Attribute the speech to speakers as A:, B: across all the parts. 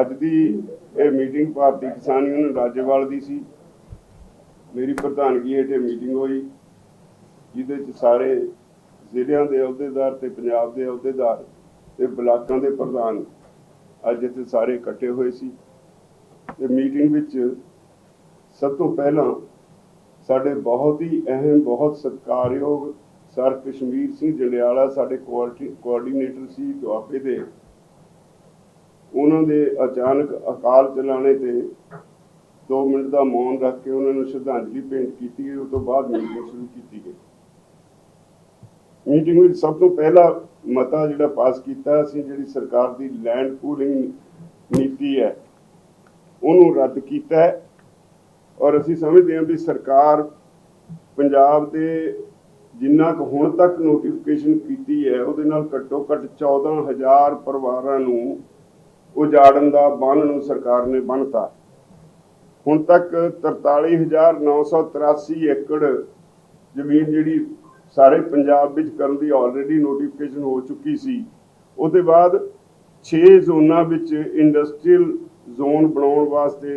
A: ਅੱਜ ਦੀ ਇਹ ਮੀਟਿੰਗ ਭਾਰਤੀ ਕਿਸਾਨ ਯੂਨੀਅਨ ਰਾਜੇਵਾਲ ਦੀ ਸੀ। ਮੇਰੀ ਪ੍ਰਧਾਨਗੀ ਹੇਠ ਮੀਟਿੰਗ ਹੋਈ, ਜਿਹਦੇ ਚ ਸਾਰੇ ਜ਼ਿਲ੍ਹਿਆਂ ਦੇ ਅਹੁਦੇਦਾਰ ਤੇ ਪੰਜਾਬ ਦੇ ਅਹੁਦੇਦਾਰ ਤੇ ਬਲਾਕਾਂ ਦੇ ਪ੍ਰਧਾਨ ਅੱਜ ਇੱਥੇ ਸਾਰੇ ਇਕੱਠੇ ਹੋਏ ਸੀ। ਤੇ ਮੀਟਿੰਗ ਵਿੱਚ ਸਭ ਤੋਂ ਪਹਿਲਾਂ ਸਾਡੇ ਬਹੁਤ ਹੀ ਅਹਿਮ, ਬਹੁਤ ਸਤਿਕਾਰਯੋਗ ਸਰ ਕਸ਼ਮੀਰ ਸਿੰਘ ਜੰਡਿਆਲਾ ਸਾਡੇ ਕੋਆਰਡੀ- ਕੋਆਰਡੀਨੇਟਰ ਸੀ ਦੁਆਬੇ ਦੇ ਉਹਨਾਂ ਦੇ ਅਚਾਨਕ ਅਕਾਲ ਚਲਾਣੇ ਤੇ 2 ਮਿੰਟ ਦਾ ਮੌਨ ਰੱਖ ਕੇ ਉਹਨਾਂ ਨੂੰ ਸ਼ਰਧਾਂਜਲੀ ਭੇਂਟ ਕੀਤੀ ਗਈ ਉਸ ਤੋਂ ਬਾਅਦ ਮੀਟਿੰਗ ਸ਼ੁਰੂ ਕੀਤੀ ਗਈ। ਮੀਟਿੰਗ ਵਿੱਚ ਸਭ ਤੋਂ ਪਹਿਲਾ ਮਤਾ ਜਿਹੜਾ ਪਾਸ ਕੀਤਾ ਅਸੀਂ, ਜਿਹੜੀ ਸਰਕਾਰ ਦੀ ਲੈਂਡ ਪੂਲਿੰਗ ਨੀਤੀ ਹੈ, ਉਹਨੂੰ ਰੱਦ ਕੀਤਾ ਔਰ ਅਸੀਂ ਸਮਝਦੇ ਹਾਂ ਵੀ ਸਰਕਾਰ ਪੰਜਾਬ ਦੇ ਜਿੰਨਾ ਕੁ ਹੁਣ ਤੱਕ ਨੋਟੀਫਿਕੇਸ਼ਨ ਕੀਤੀ ਹੈ, ਉਹਦੇ ਨਾਲ ਘੱਟੋ ਘੱਟ 14000 ਪਰਿਵਾਰਾਂ ਨੂੰ ਉਜਾੜਨ ਦਾ ਬੰਨ ਨੂੰ ਸਰਕਾਰ ਨੇ ਬੰਨਤਾ। ਹੁਣ ਤੱਕ 43983 ਏਕੜ ਜ਼ਮੀਨ ਜਿਹੜੀ ਸਾਰੇ ਪੰਜਾਬ ਵਿੱਚ ਕਰਨ ਦੀ ਆਲਰੇਡੀ ਨੋਟੀਫਿਕੇਸ਼ਨ ਹੋ ਚੁੱਕੀ ਸੀ। ਉਹਦੇ ਬਾਅਦ 6 ਜ਼ੋਨਾਂ ਵਿੱਚ ਇੰਡਸਟਰੀਅਲ ਜ਼ੋਨ ਬਣਾਉਣ ਵਾਸਤੇ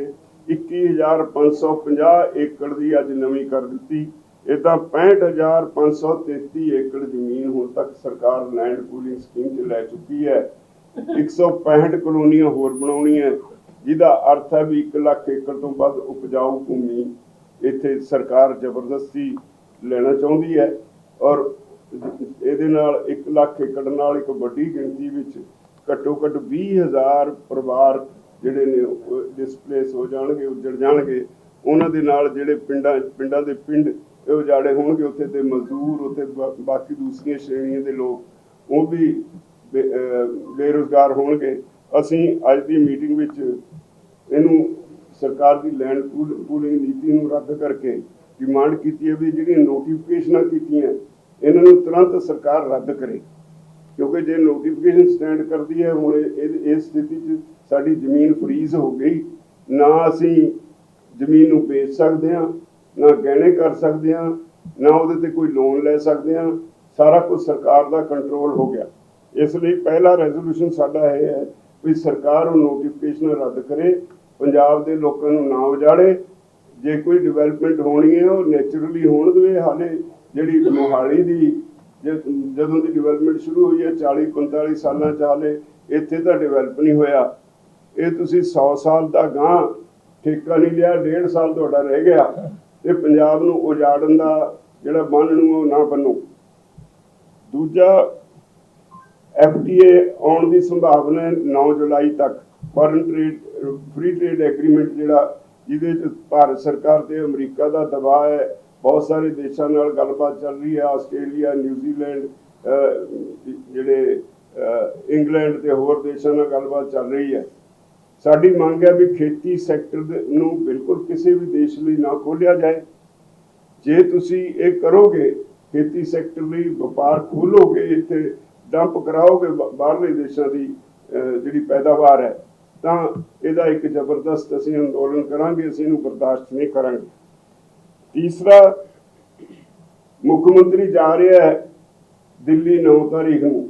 A: 21550 ਏਕੜ ਦੀ ਅੱਜ ਨਵੀਂ ਕਰ ਦਿੱਤੀ। ਇਦਾਂ 65533 ਏਕੜ ਜ਼ਮੀਨ ਹੁਣ ਤੱਕ ਸਰਕਾਰ ਲੈਂਡ ਪੂਲਿੰਗ ਸਕੀਮ 'ਚ ਲੈ ਚੁੱਕੀ ਹੈ। 165 ਕਲੋਨੀਆਂ ਹੋਰ ਬਣਾਉਣੀਆਂ। ਜਿਹਦਾ ਅਰਥ ਹੈ ਵੀ 1 ਲੱਖ ਏਕੜ ਤੋਂ ਵੱਧ ਉਪਜਾਊ ਭੂਮੀ ਇੱਥੇ ਸਰਕਾਰ ਜ਼ਬਰਦਸਤੀ ਲੈਣਾ ਚਾਹੁੰਦੀ ਹੈ ਔਰ ਇਹਦੇ ਨਾਲ 1 ਲੱਖ ਏਕੜ ਨਾਲ ਇੱਕ ਵੱਡੀ ਗਿਣਤੀ ਵਿੱਚ ਘੱਟੋ ਘੱਟ 20000 ਪਰਿਵਾਰ ਜਿਹੜੇ ਨੇ ਡਿਸਪਲੇਸ ਹੋ ਜਾਣਗੇ, ਉੱਜੜ ਜਾਣਗੇ। ਉਹਨਾਂ ਦੇ ਨਾਲ ਜਿਹੜੇ ਪਿੰਡਾਂ ਪਿੰਡਾਂ ਦੇ ਪਿੰਡ ਉਜਾੜੇ ਹੋਣਗੇ, ਉੱਥੇ ਤੇ ਮਜ਼ਦੂਰ, ਉੱਥੇ ਬਾਕੀ ਦੂਸਰੀਆਂ ਸ਼੍ਰੇਣੀਆਂ ਦੇ ਲੋਕ। ਉਹ ਵੀ ਬੇਰੁਜ਼ਗਾਰ ਹੋਣਗੇ, ਅਸੀਂ ਅੱਜ ਦੀ ਮੀਟਿੰਗ ਵਿੱਚ ਇਹਨੂੰ ਸਰਕਾਰ ਦੀ ਲੈਂਡ ਪੂਲਿੰਗ ਨੀਤੀ ਨੂੰ ਰੱਦ ਕਰਕੇ ਡਿਮਾਂਡ ਕੀਤੀ ਹੈ ਵੀ ਜਿਹੜੀਆਂ ਨੋਟੀਫਿਕੇਸ਼ਨਾਂ ਕੀਤੀਆਂ, ਇਹਨਾਂ ਨੂੰ ਤੁਰੰਤ ਸਰਕਾਰ ਰੱਦ ਕਰੇ। ਕਿਉਂਕਿ ਜੇ ਨੋਟੀਫਿਕੇਸ਼ਨ ਸਟੈਂਡ ਕਰਦੀ ਹੈ, ਹੁਣ ਇਹ- ਇਸ ਸਥਿਤੀ 'ਚ ਸਾਡੀ ਜ਼ਮੀਨ ਫਰੀਜ਼ ਹੋ ਗਈ। ਨਾ ਅਸੀਂ ਜ਼ਮੀਨ ਨੂੰ ਵੇਚ ਸਕਦੇ ਹਾਂ, ਨਾ ਗਹਿਣੇ ਕਰ ਸਕਦੇ ਹਾਂ, ਨਾ ਉਹਦੇ ਤੇ ਕੋਈ ਲੋਨ ਲੈ ਸਕਦੇ ਹਾਂ। ਸਾਰਾ ਕੁਝ ਸਰਕਾਰ ਦਾ ਕੰਟਰੋਲ ਹੋ ਗਿਆ। ਇਸ ਲਈ ਪਹਿਲਾ ਰੈਜ਼ੋਲੂਸ਼ਨ ਸਾਡਾ ਇਹ ਹੈ ਵੀ ਸਰਕਾਰ ਉਹ ਨੋਟੀਫਿਕੇਸ਼ਨ ਰੱਦ ਕਰੇ, ਪੰਜਾਬ ਦੇ ਲੋਕਾਂ ਨੂੰ ਨਾ ਉਜਾੜੇ। ਜੇ ਕੋਈ ਡਿਵੈਲਪਮੈਂਟ ਹੋਣੀ ਹੈ, ਉਹ ਨੇਚਰਲੀ ਹੋਣ ਦੇਵੇ ਹਾਲੇ ਜਿਹੜੀ ਮੋਹਾਲੀ ਦੀ ਜ- ਜਦੋਂ ਦੀ ਡਿਵੈਲਪਮੈਂਟ ਸ਼ੁਰੂ ਹੋਈ ਹੈ 40 45 ਸਾਲਾਂ ਚ ਹਾਲੇ ਇੱਥੇ ਤਾਂ ਡਿਵੈਲਪ ਨਹੀਂ ਹੋਇਆ। ਇਹ ਤੁਸੀਂ 100 ਸਾਲ ਦਾ ਗਾਂ ਠੇਕਾ ਨਹੀਂ ਲਿਆ, ਡੇਢ ਸਾਲ ਤੁਹਾਡਾ ਰਹਿ ਗਿਆ। ਇਹ ਪੰਜਾਬ ਨੂੰ ਉਜਾੜਨ ਦਾ ਜਿਹੜਾ ਬੰਨ ਨੂੰ ਉਹ ਨਾ ਬੰਨੋ। ਦੂਜਾ ਐਫਟੀਏ ਆਉਣ ਦੀ ਸੰਭਾਵਨਾ ਹੈ 9 ਜੁਲਾਈ ਤੱਕ। Foreign trade, free trade agreement ਜਿਹੜਾ ਜਿਹਦੇ ਚ ਭਾਰਤ ਸਰਕਾਰ ਤੇ ਅਮਰੀਕਾ ਦਾ ਦਬਾਅ ਹੈ, ਬਹੁਤ ਸਾਰੇ ਦੇਸ਼ਾਂ ਨਾਲ ਗੱਲਬਾਤ ਚੱਲ ਰਹੀ ਹੈ, ਆਸਟ੍ਰੇਲੀਆ, ਨਿਊਜ਼ੀਲੈਂਡ ਜਿਹੜੇ ਇੰਗਲੈਂਡ ਤੇ ਹੋਰ ਦੇਸ਼ਾਂ ਨਾਲ ਗੱਲਬਾਤ ਚੱਲ ਰਹੀ ਹੈ। ਸਾਡੀ ਮੰਗ ਹੈ ਵੀ ਖੇਤੀ ਸੈਕਟਰ ਨੂੰ ਬਿਲਕੁਲ ਕਿਸੇ ਵੀ ਦੇਸ਼ ਲਈ ਨਾ ਖੋਲਿਆ ਜਾਏ। ਜੇ ਤੁਸੀਂ ਇਹ ਕਰੋਗੇ, ਖੇਤੀ ਸੈਕਟਰ ਲਈ ਵਪਾਰ ਖੋਲੋਗੇ ਇੱਥੇ ਡੰਪ ਕਰਾਓਗੇ ਬ- ਬਾਹਰਲੇ ਦੇਸ਼ਾਂ ਦੀ ਜਿਹੜੀ ਪੈਦਾਵਾਰ ਹੈ, ਤਾਂ ਇਹਦਾ ਇੱਕ ਜ਼ਬਰਦਸਤ ਅਸੀਂ ਅੰਦੋਲਨ ਕਰਾਂਗੇ, ਅਸੀਂ ਇਹਨੂੰ ਬਰਦਾਸ਼ਤ ਨਹੀਂ ਕਰਾਂਗੇ। ਤੀਸਰਾ, ਮੁੱਖ ਮੰਤਰੀ ਜਾ ਰਿਹਾ ਹੈ ਦਿੱਲੀ 9 ਤਾਰੀਖ ਨੂੰ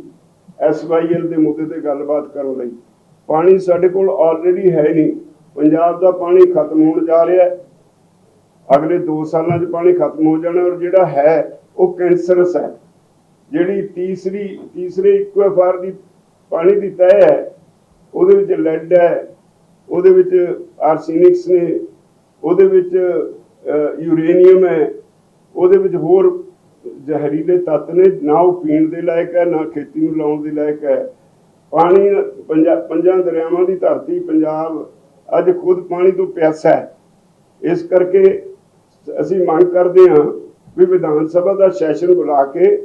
A: ਐਸਵਾਈਐਲ ਦੇ ਮੁੱਦੇ ਤੇ ਗੱਲਬਾਤ ਕਰਨ ਲਈ। ਪਾਣੀ ਸਾਡੇ ਕੋਲ ਆਲਰੇਡੀ ਹੈ ਨਹੀਂ। ਪੰਜਾਬ ਦਾ ਪਾਣੀ ਖਤਮ ਹੋਣ ਜਾ ਰਿਹਾ ਹੈ। ਅਗਲੇ 2 ਸਾਲਾਂ 'ਚ ਪਾਣੀ ਖਤਮ ਹੋ ਜਾਣਾ ਔਰ ਜਿਹੜਾ ਹੈ, ਉਹ ਕੈਂਸਰਸ ਹੈ। ਜਿਹੜੀ ਤੀਸਰੀ, ਤੀਸਰੇ ਇਕੁਆਫਾਰ ਦੀ ਪਾਣੀ ਦੀ ਤਹਿ ਹੈ, ਉਹਦੇ ਵਿੱਚ ਲੈਡ ਹੈ, ਉਹਦੇ ਵਿੱਚ ਆਰਸੈਨਿਕਸ ਨੇ, ਉਹਦੇ ਵਿੱਚ ਯੂਰੇਨੀਅਮ ਹੈ, ਉਹਦੇ ਵਿੱਚ ਹੋਰ ਜ਼ਹਿਰੀਲੇ ਤੱਤ ਨੇ, ਨਾ ਉਹ ਪੀਣ ਦੇ ਲਾਇਕ ਹੈ, ਨਾ ਖੇਤੀ ਨੂੰ ਲਾਉਣ ਦੇ ਲਾਇਕ ਹੈ। ਪਾਣੀ ਪੰਜਾਂ ਦਰਿਆਵਾਂ ਦੀ ਧਰਤੀ, ਪੰਜਾਬ ਅੱਜ ਖੁਦ ਪਾਣੀ ਤੋਂ ਪਿਆਸਾ ਹੈ। ਇਸ ਕਰਕੇ ਅਸੀਂ ਮੰਗ ਕਰਦੇ ਹਾਂ ਵੀ ਵਿਧਾਨ ਸਭਾ ਦਾ ਸੈਸ਼ਨ ਬੁਲਾ ਕੇ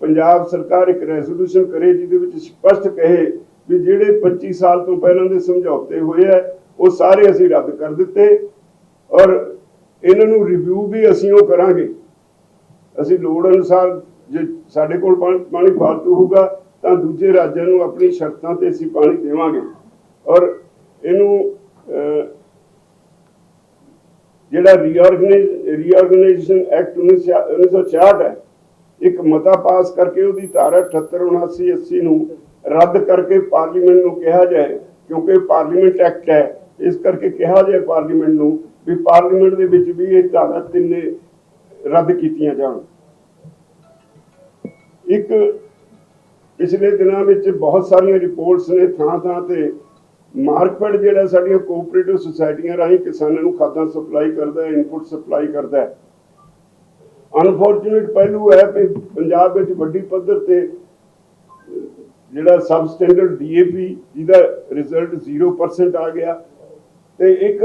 A: ਪੰਜਾਬ ਸਰਕਾਰ ਇੱਕ ਰੈਜ਼ੋਲੂਸ਼ਨ ਕਰੇ ਜਿਹਦੇ ਵਿੱਚ ਸਪਸ਼ਟ ਕਹੇ ਵੀ ਜਿਹੜੇ 25 ਸਾਲ ਤੋਂ ਪਹਿਲਾਂ ਦੇ ਸਮਝੌਤੇ ਹੋਏ ਆ, ਉਹ ਸਾਰੇ ਅਸੀਂ ਰੱਦ ਕਰ ਦਿੱਤੇ ਔਰ ਇਹਨਾਂ ਨੂੰ ਰਿਵਿਊ ਵੀ ਅਸੀਂ ਉਹ ਕਰਾਂਗੇ। ਅਸੀਂ ਲੋੜ ਅਨੁਸਾਰ ਜੇ ਸਾਡੇ ਕੋਲ ਪਾਣੀ- ਫਾਲਤੂ ਹੋਊਗਾ, ਤਾਂ ਦੂਜੇ ਰਾਜਾਂ ਨੂੰ ਆਪਣੀ ਸ਼ਰਤਾਂ ਤੇ ਅਸੀਂ ਪਾਣੀ ਦੇਵਾਂਗੇ। ਔਰ ਇਹਨੂੰ ਜਿਹੜਾ ਰੀਆਰਗਨਾਈਜ਼ ਰੀਆਰਗਨਾਈਜੇਸ਼ਨ ਐਕਟ 1966 ਹੈ ਇੱਕ ਮਤਾ ਪਾਸ ਕਰਕੇ ਉਹਦੀ ਧਾਰਾ 78 79 80 ਨੂੰ ਰੱਦ ਕਰਕੇ ਪਾਰਲੀਮੈਂਟ ਨੂੰ ਕਿਹਾ ਜਾਏ, ਕਿਉਂਕਿ ਪਾਰਲੀਮੈਂਟ ਐਕਟ ਹੈ, ਇਸ ਕਰਕੇ ਕਿਹਾ ਜਾਏ ਪਾਰਲੀਮੈਂਟ ਨੂੰ ਵੀ ਪਾਰਲੀਮੈਂਟ ਦੇ ਵਿੱਚ ਵੀ ਇਹ ਧਾਰਾ ਤਿੰਨੇ ਰੱਦ ਕੀਤੀਆਂ ਜਾਣ। ਇੱਕ ਪਿਛਲੇ ਦਿਨਾਂ ਵਿੱਚ ਬਹੁਤ ਸਾਰੀਆਂ ਰਿਪੋਰਟਸ ਨੇ, ਥਾਂ ਥਾਂ ਤੇ ਮਾਰਕਫੈਡ ਜਿਹੜਾ ਸਾਡੀਆਂ ਕੋਆਪਰੇਟਿਵ ਸੁਸਾਇਟੀਆਂ ਰਾਹੀਂ ਕਿਸਾਨਾਂ ਨੂੰ ਖਾਦਾਂ ਸਪਲਾਈ ਕਰਦਾ ਹੈ ਇਨਪੁਟ ਸਪਲਾਈ ਕਰਦਾ ਹੈ। ਅਨਫੋਰਚੂਨੇਟ ਪਹਿਲੂ ਹੈ ਕਿ ਪੰਜਾਬ ਵਿੱਚ ਵੱਡੀ ਪੱਧਰ ਤੇ ਜਿਹੜਾ ਸਬ ਸਟੈਂਡਰਡ ਡੀਏਪੀ, ਜਿਹਦਾ ਰਿਜ਼ਲਟ 0% ਆ ਗਿਆ ਤੇ ਇੱਕ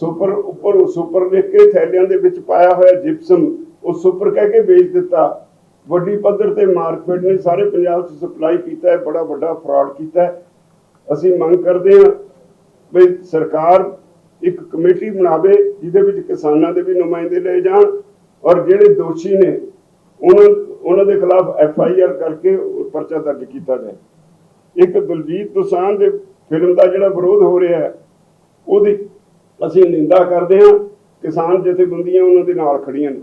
A: ਸੁਪਰ, ਉੱਪਰ ਸੁਪਰ ਲਿਖ ਕੇ ਥੈਲਿਆਂ ਦੇ ਵਿੱਚ ਪਾਇਆ ਹੋਇਆ ਜਿਪਸਮ ਉਹ ਸੁਪਰ ਕਹਿ ਕੇ ਵੇਚ ਦਿੱਤਾ। ਵੱਡੀ ਪੱਧਰ ਤੇ ਮਾਰਕੀਟ ਨੇ ਸਾਰੇ ਪੰਜਾਬ 'ਚ ਸਪਲਾਈ ਕੀਤਾ ਹੈ, ਬੜਾ ਵੱਡਾ ਫਰਾਡ ਕੀਤਾ ਹੈ। ਅਸੀਂ ਮੰਗ ਕਰਦੇ ਹਾਂ ਵੀ ਸਰਕਾਰ ਇੱਕ ਕਮੇਟੀ ਬਣਾਵੇ, ਜਿਹਦੇ ਵਿੱਚ ਕਿਸਾਨਾਂ ਦੇ ਵੀ ਨੁਮਾਇੰਦੇ ਲਏ ਜਾਣ। ਔਰ ਜਿਹੜੇ ਦੋਸ਼ੀ ਨੇ, ਉਹਨਾਂ ਉਹਨਾਂ ਦੇ ਖਿਲਾਫ ਐਫ ਆਈ ਆਰ ਕਰਕੇ ਪਰਚਾ ਦਰਜ ਕੀਤਾ ਜਾਏ। ਇੱਕ ਦਲਜੀਤ ਦੋਸਾਂਝ ਦੇ ਫਿਲਮ ਦਾ ਜਿਹੜਾ ਵਿਰੋਧ ਹੋ ਰਿਹਾ ਹੈ, ਉਹਦੀ ਅਸੀਂ ਨਿੰਦਾ ਕਰਦੇ ਹਾਂ, ਕਿਸਾਨ ਜਥੇਬੰਦੀਆਂ ਉਹਨਾਂ ਦੇ ਨਾਲ ਖੜੀਆਂ ਨੇ।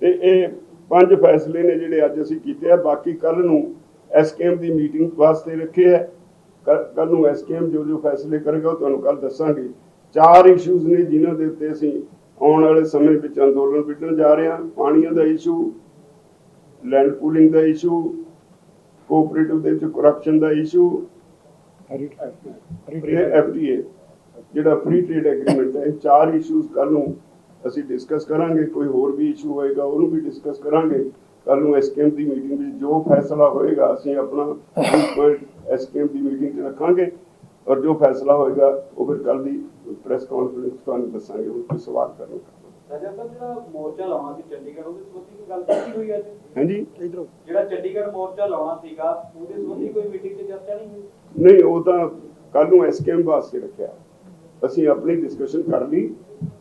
A: ਤੇ ਇਹ ਪੰਜ ਫੈਸਲੇ ਨੇ ਜਿਹੜੇ ਅੱਜ ਅਸੀਂ ਕੀਤੇ ਆ, ਬਾਕੀ ਕੱਲ ਨੂੰ ਐਸਕੇਐਮ ਦੀ ਮੀਟਿੰਗ ਵਾਸਤੇ ਰੱਖੇ ਹੈ ਕੱਲ ਨੂੰ ਐਸਕੇਐਮ ਜੋ ਜੋ ਫੈਸਲੇ ਕਰੇਗਾ, ਉਹ ਤੁਹਾਨੂੰ ਕੱਲ ਦੱਸਾਂਗੇ। ਚਾਰ ਇਸ਼ੂਜ਼ ਨੇ ਜਿਨ੍ਹਾਂ ਦੇ ਉੱਤੇ ਅਸੀਂ ਆਉਣ ਵਾਲੇ ਸਮੇਂ ਵਿੱਚ ਅੰਦੋਲਨ ਵਿੱਢਣ ਜਾ ਰਹੇ ਹਾਂ। ਪਾਣੀਆਂ ਦਾ ਇਸ਼ੂ ਲੈਂਡ ਪੂਲਿੰਗ ਦਾ ਇਸ਼ੂ ਕੋਆਪਰੇਟਿਵ ਦੇ ਵਿੱਚ ਕਰਪਸ਼ਨ ਦਾ ਇਸ਼ੂ ਐਫਟੀਏ ਜਿਹੜਾ ਫ੍ਰੀ ਟ੍ਰੇਡ ਐਗਰੀਮੈਂਟ ਹੈ ਇਹ ਚਾਰ ਇਸ਼ੂਜ਼ ਕੱਲ ਨੂੰ ਅਸੀਂ ਡਿਸਕਸ ਕਰਾਂਗੇ। ਕੋਈ ਹੋਰ ਵੀ ਇਸ਼ੂ ਹੋਏਗਾ ਉਹਨੂੰ ਵੀ ਡਿਸਕਸ ਕਰਾਂਗੇ। ਕੱਲ ਨੂੰ ਐਸਕੇਐਮ ਦੀ ਮੀਟਿੰਗ ਵਿੱਚ ਜੋ ਫੈਸਲਾ ਹੋਏਗਾ ਅਸੀਂ ਆਪਣਾ ਐਸਕੇਐਮ ਦੀ ਮੀਟਿੰਗ 'ਚ ਰੱਖਾਂਗੇ। ਔਰ ਜੋ ਫੈਸਲਾ ਹੋਏਗਾ ਉਹ ਫਿਰ ਕੱਲ ਦੀ ਪ੍ਰੈਸ ਕਾਨਫਰੰਸ ਤੁਹਾਨੂੰ ਦੱਸਾਂਗੇ ਉਹ ਕੋਈ ਸਵਾਲ ਕਰਨ
B: ਰਾਜਾ ਸਾਹਿਬ ਜਿਹੜਾ ਮੋਰਚਾ ਲਾਉਣਾ ਸੀ ਚੰਡੀਗੜ੍ਹ ਉਹਦੇ ਸੰਬੰਧੀ ਕੋਈ ਗੱਲ ਕੀਤੀ ਹੋਈ ਅੱਜ?
A: ਹਾਂਜੀ।
B: ਜਿਹੜਾ ਚੰਡੀਗੜ੍ਹ ਮੋਰਚਾ ਲਾਉਣਾ ਸੀਗਾ ਉਹਦੇ ਸੰਬੰਧੀ ਕੋਈ ਮੀਟਿੰਗ ਤੇ ਚਰਚਾ ਨਹੀਂ ਹੋਈ?
A: ਨਹੀਂ ਉਹ ਤਾਂ ਕੱਲ ਨੂੰ ਐਸਕੇਐਮ ਵਾਸਤੇ ਰੱਖਿਆ। ਅਸੀਂ ਆਪਣੀ ਡਿਸਕਸ਼ਨ ਕਰ ਲਈ।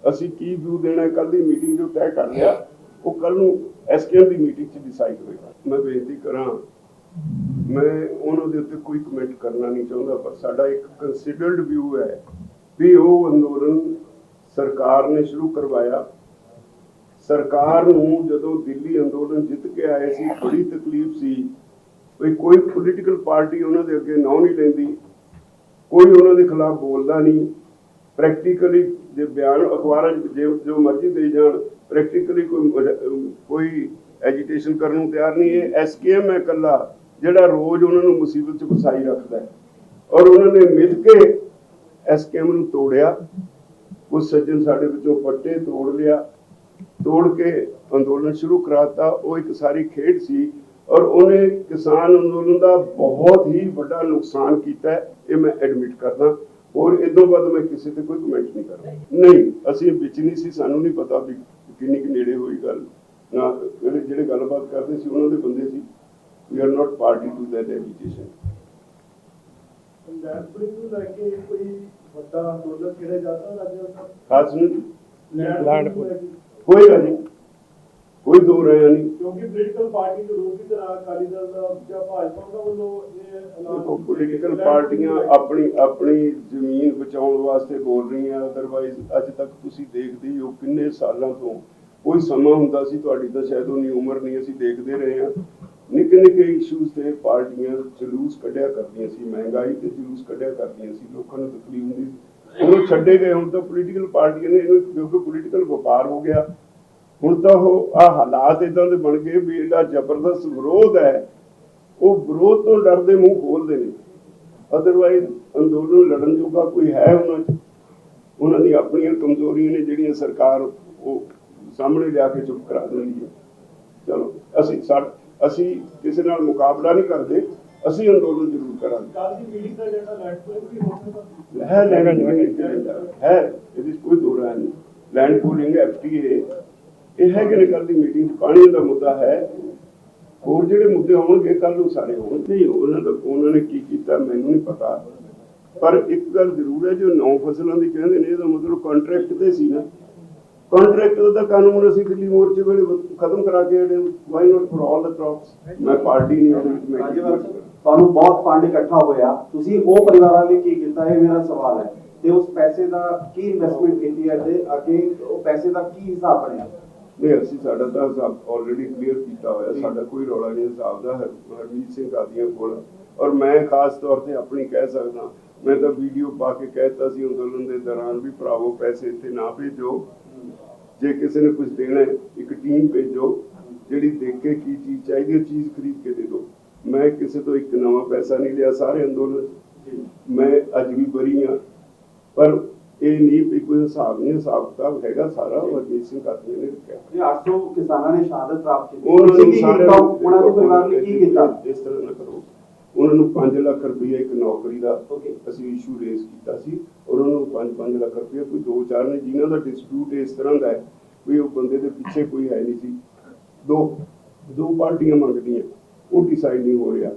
A: ਅਸੀਂ ਕੀ ਵਿਊ ਦੇਣਾ ਕੱਲ ਦੀ ਮੀਟਿੰਗ ਜੋ ਤੈਅ ਕਰ ਲਿਆ ਉਹ ਕੱਲ ਨੂੰ ਐਸਕੇਐਮ ਦੀ ਮੀਟਿੰਗ 'ਚ ਡਿਸਾਈਡ ਹੋਏਗਾ। ਮੈਂ ਬੇਨਤੀ ਕਰਾਂ ਮੈਂ ਉਹਨਾਂ ਦੇ ਉੱਤੇ ਕੋਈ ਕਮੈਂਟ ਕਰਨਾ ਨਹੀਂ ਚਾਹੁੰਦਾ ਪਰ ਸਾਡਾ ਇੱਕ ਕੰਸੀਡਰਡ ਵਿਊ ਹੈ। ਵੀ ਉਹ ਅੰਦੋਲਨ ਸਰਕਾਰ ਨੇ ਸ਼ੁਰੂ ਕਰਵਾਇਆ। ਸਰਕਾਰ ਨੂੰ ਜਦੋਂ ਦਿੱਲੀ ਅੰਦੋਲਨ ਜਿੱਤ ਕੇ ਆਏ ਸੀ, ਬੜੀ ਤਕਲੀਫ ਸੀ ਵੀ ਕੋਈ ਪੋਲੀਟੀਕਲ ਪਾਰਟੀ ਉਹਨਾਂ ਦੇ ਅੱਗੇ ਨਾਂ ਨਹੀਂ ਲੈਂਦੀ, ਕੋਈ ਉਹਨਾਂ ਦੇ ਖਿਲਾਫ ਬੋਲਦਾ ਨਹੀਂ। ਪ੍ਰੈਕਟੀਕਲੀ ਜੇ ਬਿਆਨ ਅਖਬਾਰਾਂ 'ਚ ਜੇ ਜੋ ਮਰਜ਼ੀ ਦੇ ਜਾਣ ਪ੍ਰੈਕਟੀਕਲੀ ਕੋਈ ਕੋਈ ਐਜੀਟੇਸ਼ਨ ਕਰਨ ਨੂੰ ਤਿਆਰ ਨਹੀਂ ਹੈ। ਐਸਕੇਐਮ ਹੈ ਇਕੱਲਾ, ਜਿਹੜਾ ਰੋਜ਼ ਉਹਨਾਂ ਨੂੰ ਮੁਸੀਬਤ 'ਚ ਫਸਾਈ ਰੱਖਦਾ ਹੈ। ਔਰ ਉਹਨਾਂ ਨੇ ਮਿਲ ਕੇ ਐਸਕੇਐਮ ਨੂੰ ਤੋੜਿਆ। ਕੁਝ ਸੱਜਣ ਸਾਡੇ ਵਿੱਚੋਂ ਪੱਟੇ ਤੋੜ ਲਿਆ। ਤੋੜ ਕੇ ਅੰਦੋਲਨ ਸ਼ੁਰੂ ਕਰਾਤਾ। ਉਹ ਇੱਕ ਸਾਰੀ ਖੇਡ ਸੀ ਔਰ ਉਹਨੇ ਕਿਸਾਨ ਅੰਦੋਲਨ ਦਾ ਬਹੁਤ ਹੀ ਵੱਡਾ ਨੁਕਸਾਨ ਕੀਤਾ ਇਹ ਮੈਂ ਐਡਮਿਟ ਕਰਦਾ। ਔਰ ਇਦੋਂ ਬਾਅਦ ਮੈਂ ਕਿਸੇ ਤੇ ਕੋਈ ਕਮੈਂਟ ਨਹੀਂ ਕਰਦਾ। ਨਹੀਂ, ਅਸੀਂ ਵਿੱਚ ਨਹੀਂ ਸੀ। ਸਾਨੂੰ ਨਹੀਂ ਪਤਾ ਵੀ ਕਿੰਨੀ ਕੁ ਨੇੜੇ ਹੋਈ ਗੱਲ। ਨਾ, ਜਿਹੜੇ ਜਿਹੜੇ ਗੱਲਬਾਤ ਕਰਦੇ ਸੀ, ਉਹਨਾਂ ਦੇ ਬੰਦੇ ਸੀ। We are not party to that agitation
C: land pooling ਨੂੰ ਲੈ ਕੇ ਕੋਈ ਵੱਡਾ ਅੰਦੋਲਨ ਕਿਹੜਾ ਜਾਂਦਾ ਰਾਜਾ ਸਾਹਿਬ
A: ਖਾਸ ਨਹੀਂ।
C: ਲੈਂਡ ਪੁਲਿੰਗ ਨੂੰ ਲੈ ਕੇ?
A: ਹੋਏਗਾ ਜੀ ਕੋਈ ਦੋ ਰਹਿਆ ਨਹੀਂ।
C: ਕਿਉਂਕਿ ਪੋਲੀਟੀਕਲ ਪਾਰਟੀ ਦੇ ਲੋਕ ਦੀ ਤਰ੍ਹਾਂ ਅਕਾਲੀ ਦਲ ਦਾ ਜਾਂ ਭਾਜਪਾ ਦਾ ਵੱਲੋਂ ਇਹ ਐਲਾਨ
A: ਦੇਖੋ ਪੋਲੀਟੀਕਲ ਪਾਰਟੀਆਂ ਆਪਣੀ ਆਪਣੀ ਜ਼ਮੀਨ ਬਚਾਉਣ ਵਾਸਤੇ ਬੋਲ ਰਹੀਆਂ। ਅਦਰਵਾਈਜ਼ ਅੱਜ ਤੱਕ ਤੁਸੀਂ ਦੇਖਦੇ ਹੀ ਹੋ ਕਿੰਨੇ ਸਾਲਾਂ ਤੋਂ ਕੋਈ ਸਮਾਂ ਹੁੰਦਾ ਸੀ। ਤੁਹਾਡੀ ਤਾਂ ਸ਼ਾਇਦ ਉਨੀ ਉਮਰ ਨਹੀਂ ਅਸੀਂ ਦੇਖਦੇ ਰਹੇ ਹਾਂ। ਨਿੱਕੇ ਨਿੱਕੇ ਇਸ਼ੂਜ਼ ਤੇ ਪਾਰਟੀਆਂ ਜਲੂਸ ਕੱਢਿਆ ਕਰਦੀਆਂ ਸੀ, ਮਹਿੰਗਾਈ ਤੇ ਜਲੂਸ ਕੱਢਿਆ ਕਰਦੀਆਂ ਸੀ, ਲੋਕਾਂ ਨੂੰ ਤਕਲੀਫ ਹੁੰਦੀ ਸੀ। ਉਹਨੂੰ ਛੱਡੇ ਗਏ, ਹੁਣ ਤਾਂ ਪੋਲੀਟੀਕਲ ਪਾਰਟੀਆਂ ਨੇ ਇਹਨੂੰ ਕਿਉਂਕਿ ਪੋਲੀਟੀਕਲ ਵਪਾਰ ਹੋ ਗਿਆ। ਹੁਣ ਤਾਂ ਉਹ ਆ ਹਾਲਾਤ ਇਦਾਂ ਦੇ ਬਣ ਗਏ ਵੀ ਇਹਦਾ ਜ਼ਬਰਦਸਤ ਵਿਰੋਧ ਹੈ, ਉਹ ਵਿਰੋਧ ਤੋਂ ਡਰਦੇ ਮੂੰਹ ਖੋਲਦੇ ਨੇ। ਅਦਰਵਾਈਜ਼ ਅੰਦੋਲਨ ਲੜਨ ਜੋਗਾ ਕੋਈ ਹੈ ਉਹਨਾਂ 'ਚ। ਉਹਨਾਂ ਦੀ ਆਪਣੀਆਂ ਕਮਜ਼ੋਰੀਆਂ ਨੇ ਜਿਹੜੀਆਂ ਸਰਕਾਰ ਉਹ ਸਾਹਮਣੇ ਲਿਆ ਕੇ ਚੁੱਪ ਕਰਾ ਦਿੰਦੀ ਹੈ। ਚਲੋ, ਅਸੀਂ ਸਾ- ਅਸੀਂ ਕਿਸੇ ਨਾਲ ਮੁਕਾਬਲਾ ਨਹੀਂ ਕਰਦੇ ਅਸੀਂ ਅੰਦੋਲਨ ਜ਼ਰੂਰ ਕਰਾਂਗੇ।
C: ਹੋ
A: ਲੈਂਡ ਹੈ ਇਹਦੇ ਕੋਈ ਦੋ ਨਹੀਂ। ਲੈਂਡ ਪੂਲਿੰਗ ਐਫਟੀਏ ਇਹ ਹੈ ਕਿ ਕੱਲ ਦੀ ਮੀਟਿੰਗ ਪਾਣੀ ਦਾ ਮੁੱਦਾ ਹੈ। ਹੋਰ ਜਿਹੜੇ ਮੁੱਦੇ ਹੋਣਗੇ ਕੱਲ ਨੂੰ ਸਾਰੇ ਹੋਣਗੇ ਨਹੀਂ ਉਹਨਾਂ ਦਾ ਉਹਨਾਂ ਨੇ ਕੀ ਕੀਤਾ ਮੈਨੂੰ ਨਹੀਂ ਪਤਾ। ਪਰ ਇੱਕ ਗੱਲ ਜ਼ਰੂਰ ਹੈ ਜੋ ਨੌ ਫਸਲਾਂ ਦੀ ਕਹਿੰਦੇ ਨੇ ਇਹਦਾ ਮਤਲਬ ਕੰਟਰੈਕਟ ਤੇ ਸੀ ਨਾ। ਕੰਟਰੈਕਟ ਦਾ ਕਾਨੂੰਨ ਅਸੀਂ ਦਿੱਲੀ ਮੋਰਚੇ ਵੇਲੇ ਖਤਮ ਕਰਾ ਕੇ ਆਏ why not for all the crops ਮੈਂ ਪਾਰਟੀ ਨਹੀਂ ਉਹਦੇ ਵਿੱਚ
D: ਤੁਹਾਨੂੰ ਬਹੁਤ ਫੰਡ ਇਕੱਠਾ ਹੋਇਆ। ਤੁਸੀਂ ਉਹ ਪਰਿਵਾਰਾਂ ਲਈ ਕੀ ਕੀਤਾ ਇਹ ਮੇਰਾ ਸਵਾਲ ਹੈ। ਤੇ ਉਸ ਪੈਸੇ ਦਾ ਕੀ ਇਨਵੈਸਟਮੈਂਟ ਕੀਤੀ ਹੈ ਤੇ ਅੱਗੇ ਉਹ ਪੈਸੇ ਦਾ ਕੀ ਹਿਸਾਬ ਬਣਿਆ?
A: ਨਹੀਂ ਅਸੀਂ ਸਾਡਾ ਤਾਂ ਹਿਸਾਬ ਆਲਰੇਡੀ ਕਲੀਅਰ ਕੀਤਾ ਹੋਇਆ। ਸਾਡਾ ਕੋਈ ਰੌਲਾ ਨਹੀਂ ਹਿਸਾਬ ਦਾ ਹਰ- ਹਰਮੀਤ ਸਿੰਘ ਆਦੀਆਂ ਕੋਲ। ਔਰ ਮੈਂ ਖਾਸ ਤੌਰ ਤੇ ਆਪਣੀ ਕਹਿ ਸਕਦਾ ਮੈਂ ਤਾਂ ਵੀਡੀਓ ਪਾ ਕੇ ਕਹਿਤਾ ਸੀ ਅੰਦੋਲਨ ਦੇ ਦੌਰਾਨ ਵੀ ਭਰਾਵੋ ਪੈਸੇ ਇੱਥੇ ਨਾ ਭੇਜੋ। ਜੇ ਕਿਸੇ ਨੇ ਕੁਝ ਦੇਣਾ ਹੈ, ਇੱਕ ਟੀਮ ਭੇਜੋ ਜਿਹੜੀ ਦੇਖ ਕੇ ਕੀ ਚੀਜ਼ ਚਾਹੀਦੀ ਹੈ, ਉਹ ਚੀਜ਼ ਖਰੀਦ ਕੇ ਦੇ ਦਿਓ। ਮੈਂ ਕਿਸੇ ਤੋਂ ਇੱਕ ਨਵਾਂ ਪੈਸਾ ਨਹੀਂ ਲਿਆ ਸਾਰੇ ਅੰਦੋਲਨ। ਮੈਂ ਅੱਜ ਵੀ ਬਰੀ ਹਾਂ। ਪਰ ਇਹ ਨਹੀਂ ਵੀ ਕੋਈ ਹਿਸਾਬ ਨਹੀਂ ਹਿਸਾਬ ਕਿਤਾਬ ਹੈਗਾ ਸਾਰਾ ਉਹ ਅਜੀਤ ਸਿੰਘ ਕਾਤਰੀ ਨੇ ਰੱਖਿਆ।
D: ਜੇ 800 ਕਿਸਾਨਾਂ ਨੇ ਸ਼ਹਾਦਤ ਪ੍ਰਾਪਤ ਕੀਤੀ।
A: ਉਹਨਾਂ ਨੂੰ ਨੂੰ
D: ਦੇ ਪਰਿਵਾਰ ਲਈ ਕੀ ਕੀਤਾ?
A: ਇਸ ਤਰ੍ਹਾਂ ਨਾ ਕਰੋ। ਉਹਨਾਂ ਨੂੰ 5 ਲੱਖ ਰੁਪਏ ਇੱਕ ਨੌਕਰੀ ਦਾ. ਅਸੀਂ ਇਸ਼ੂ ਰੇਸ ਕੀਤਾ ਸੀ ਉਹਨਾਂ ਨੂੰ 5-5 ਲੱਖ ਰੁਪਏ ਕੋਈ ਦੋ ਚਾਰ ਨੇ ਜਿਨ੍ਹਾਂ ਦਾ ਡਿਸਪਿਊਟ ਇਸ ਤਰ੍ਹਾਂ ਦਾ ਹੈ ਵੀ ਉਹ ਬੰਦੇ ਦੇ ਪਿੱਛੇ ਕੋਈ ਹੈ ਨਹੀਂ ਸੀ। ਦੋ ਦੋ ਪਾਰਟੀਆਂ ਮੰਗਦੀਆਂ ਉਹ ਡਿਸਾਈਡ ਨਹੀਂ ਹੋ ਰਿਹਾ।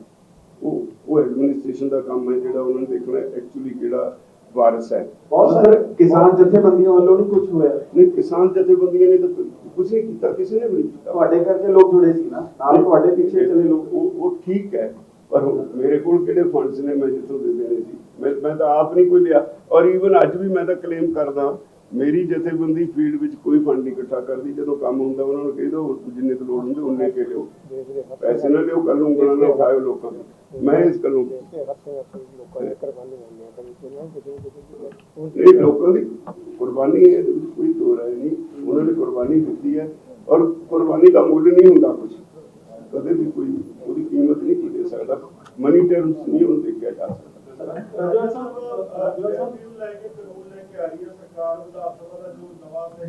A: ਉਹ ਉਹ ਐਡਮਿਨਿਸਟ੍ਰੇਸ਼ਨ ਦਾ ਕੰਮ ਹੈ ਜਿਹੜਾ ਉਹਨਾਂ ਨੇ ਦੇਖਣਾ ਐਕਚੁਅਲੀ ਕਿਹੜਾ ਵਾਰਸ ਹੈ।
D: ਬਹੁਤ ਸਾਰੇ ਕਿਸਾਨ ਜਥੇਬੰਦੀਆਂ ਵੱਲੋਂ ਨਹੀਂ ਕੁਝ ਹੋਇਆ।
A: ਨਹੀਂ ਕਿਸਾਨ ਜਥੇਬੰਦੀਆਂ ਨੇ ਤਾਂ ਕੁਝ ਨਹੀਂ ਕੀਤਾ ਕਿਸੇ ਨੇ ਵੀ ਨਹੀਂ ਕੀਤਾ।
D: ਤੁਹਾਡੇ ਕਰਕੇ ਲੋਕ ਜੁੜੇ ਸੀ ਨਾ। ਨਾਲ ਤੁਹਾਡੇ ਪਿੱਛੇ ਚਲੇ ਲੋਕ।
A: ਉਹ ਉਹ ਠੀਕ ਹੈ। ਪਰ ਮੇਰੇ ਕੋਲ ਕਿਹੜੇ ਫੰਡਸ ਨੇ? ਮੈਂ ਜਿੱਥੋਂ ਦੇ ਦੇਣੇ ਸੀ। ਮੈਂ ਮੈਂ ਤਾਂ ਆਪ ਨਹੀਂ ਕੋਈ ਲਿਆ। ਔਰ ਈਵਨ ਅੱਜ ਵੀ ਮੈਂ ਤਾਂ ਕਲੇਮ ਕਰਦਾ ਮੇਰੀ ਜਥੇਬੰਦੀ ਫੀਲਡ ਵਿੱਚ ਕੋਈ ਫੰਡ ਨਹੀਂ ਇਕੱਠਾ ਕਰਦੀ। ਜਦੋਂ ਕੰਮ ਹੁੰਦਾ, ਉਹਨਾਂ ਨੂੰ ਕਹਿ ਦਿਓ ਜਿੰਨੇ ਕੁ ਲੋੜ ਹੁੰਦੇ ਉਹਨੇ ਕਹਿ ਲਿਓ। ਪੈਸੇ ਨਾ ਲਿਓ ਕੱਲ ਨੂੰ ਉਂਗਲਾਂ ਨਾ ਉਠਾਇਓ ਲੋਕਾਂ ਨੂੰ ਮੈਂ ਇਸ ਗੱਲੋਂ ਨਹੀਂ, ਲੋਕਾਂ ਦੀ ਕੁਰਬਾਨੀ ਹੈ, ਇਹਦੇ ਵਿੱਚ ਕੋਈ ਦੋ ਰਾਏ ਨਹੀਂ। ਉਹਨਾਂ ਨੇ ਕੁਰਬਾਨੀ ਦਿੱਤੀ ਹੈ। ਔਰ ਕੁਰਬਾਨੀ ਦਾ ਮੁੱਲ ਨਹੀਂ ਹੁੰਦਾ ਕੁਝ ਕਦੇ ਵੀ ਕੋਈ ਉਹਦੀ ਕੀਮਤ ਨਹੀਂ ਕੋਈ ਦੇ ਸਕਦਾ। ਮਨੀ ਟਰਮਸ ਨਹੀਂ ਉਹਨੂੰ ਦੇਖਿਆ ਜਾ ਸਕਦਾ।
C: ਆ ਦਾ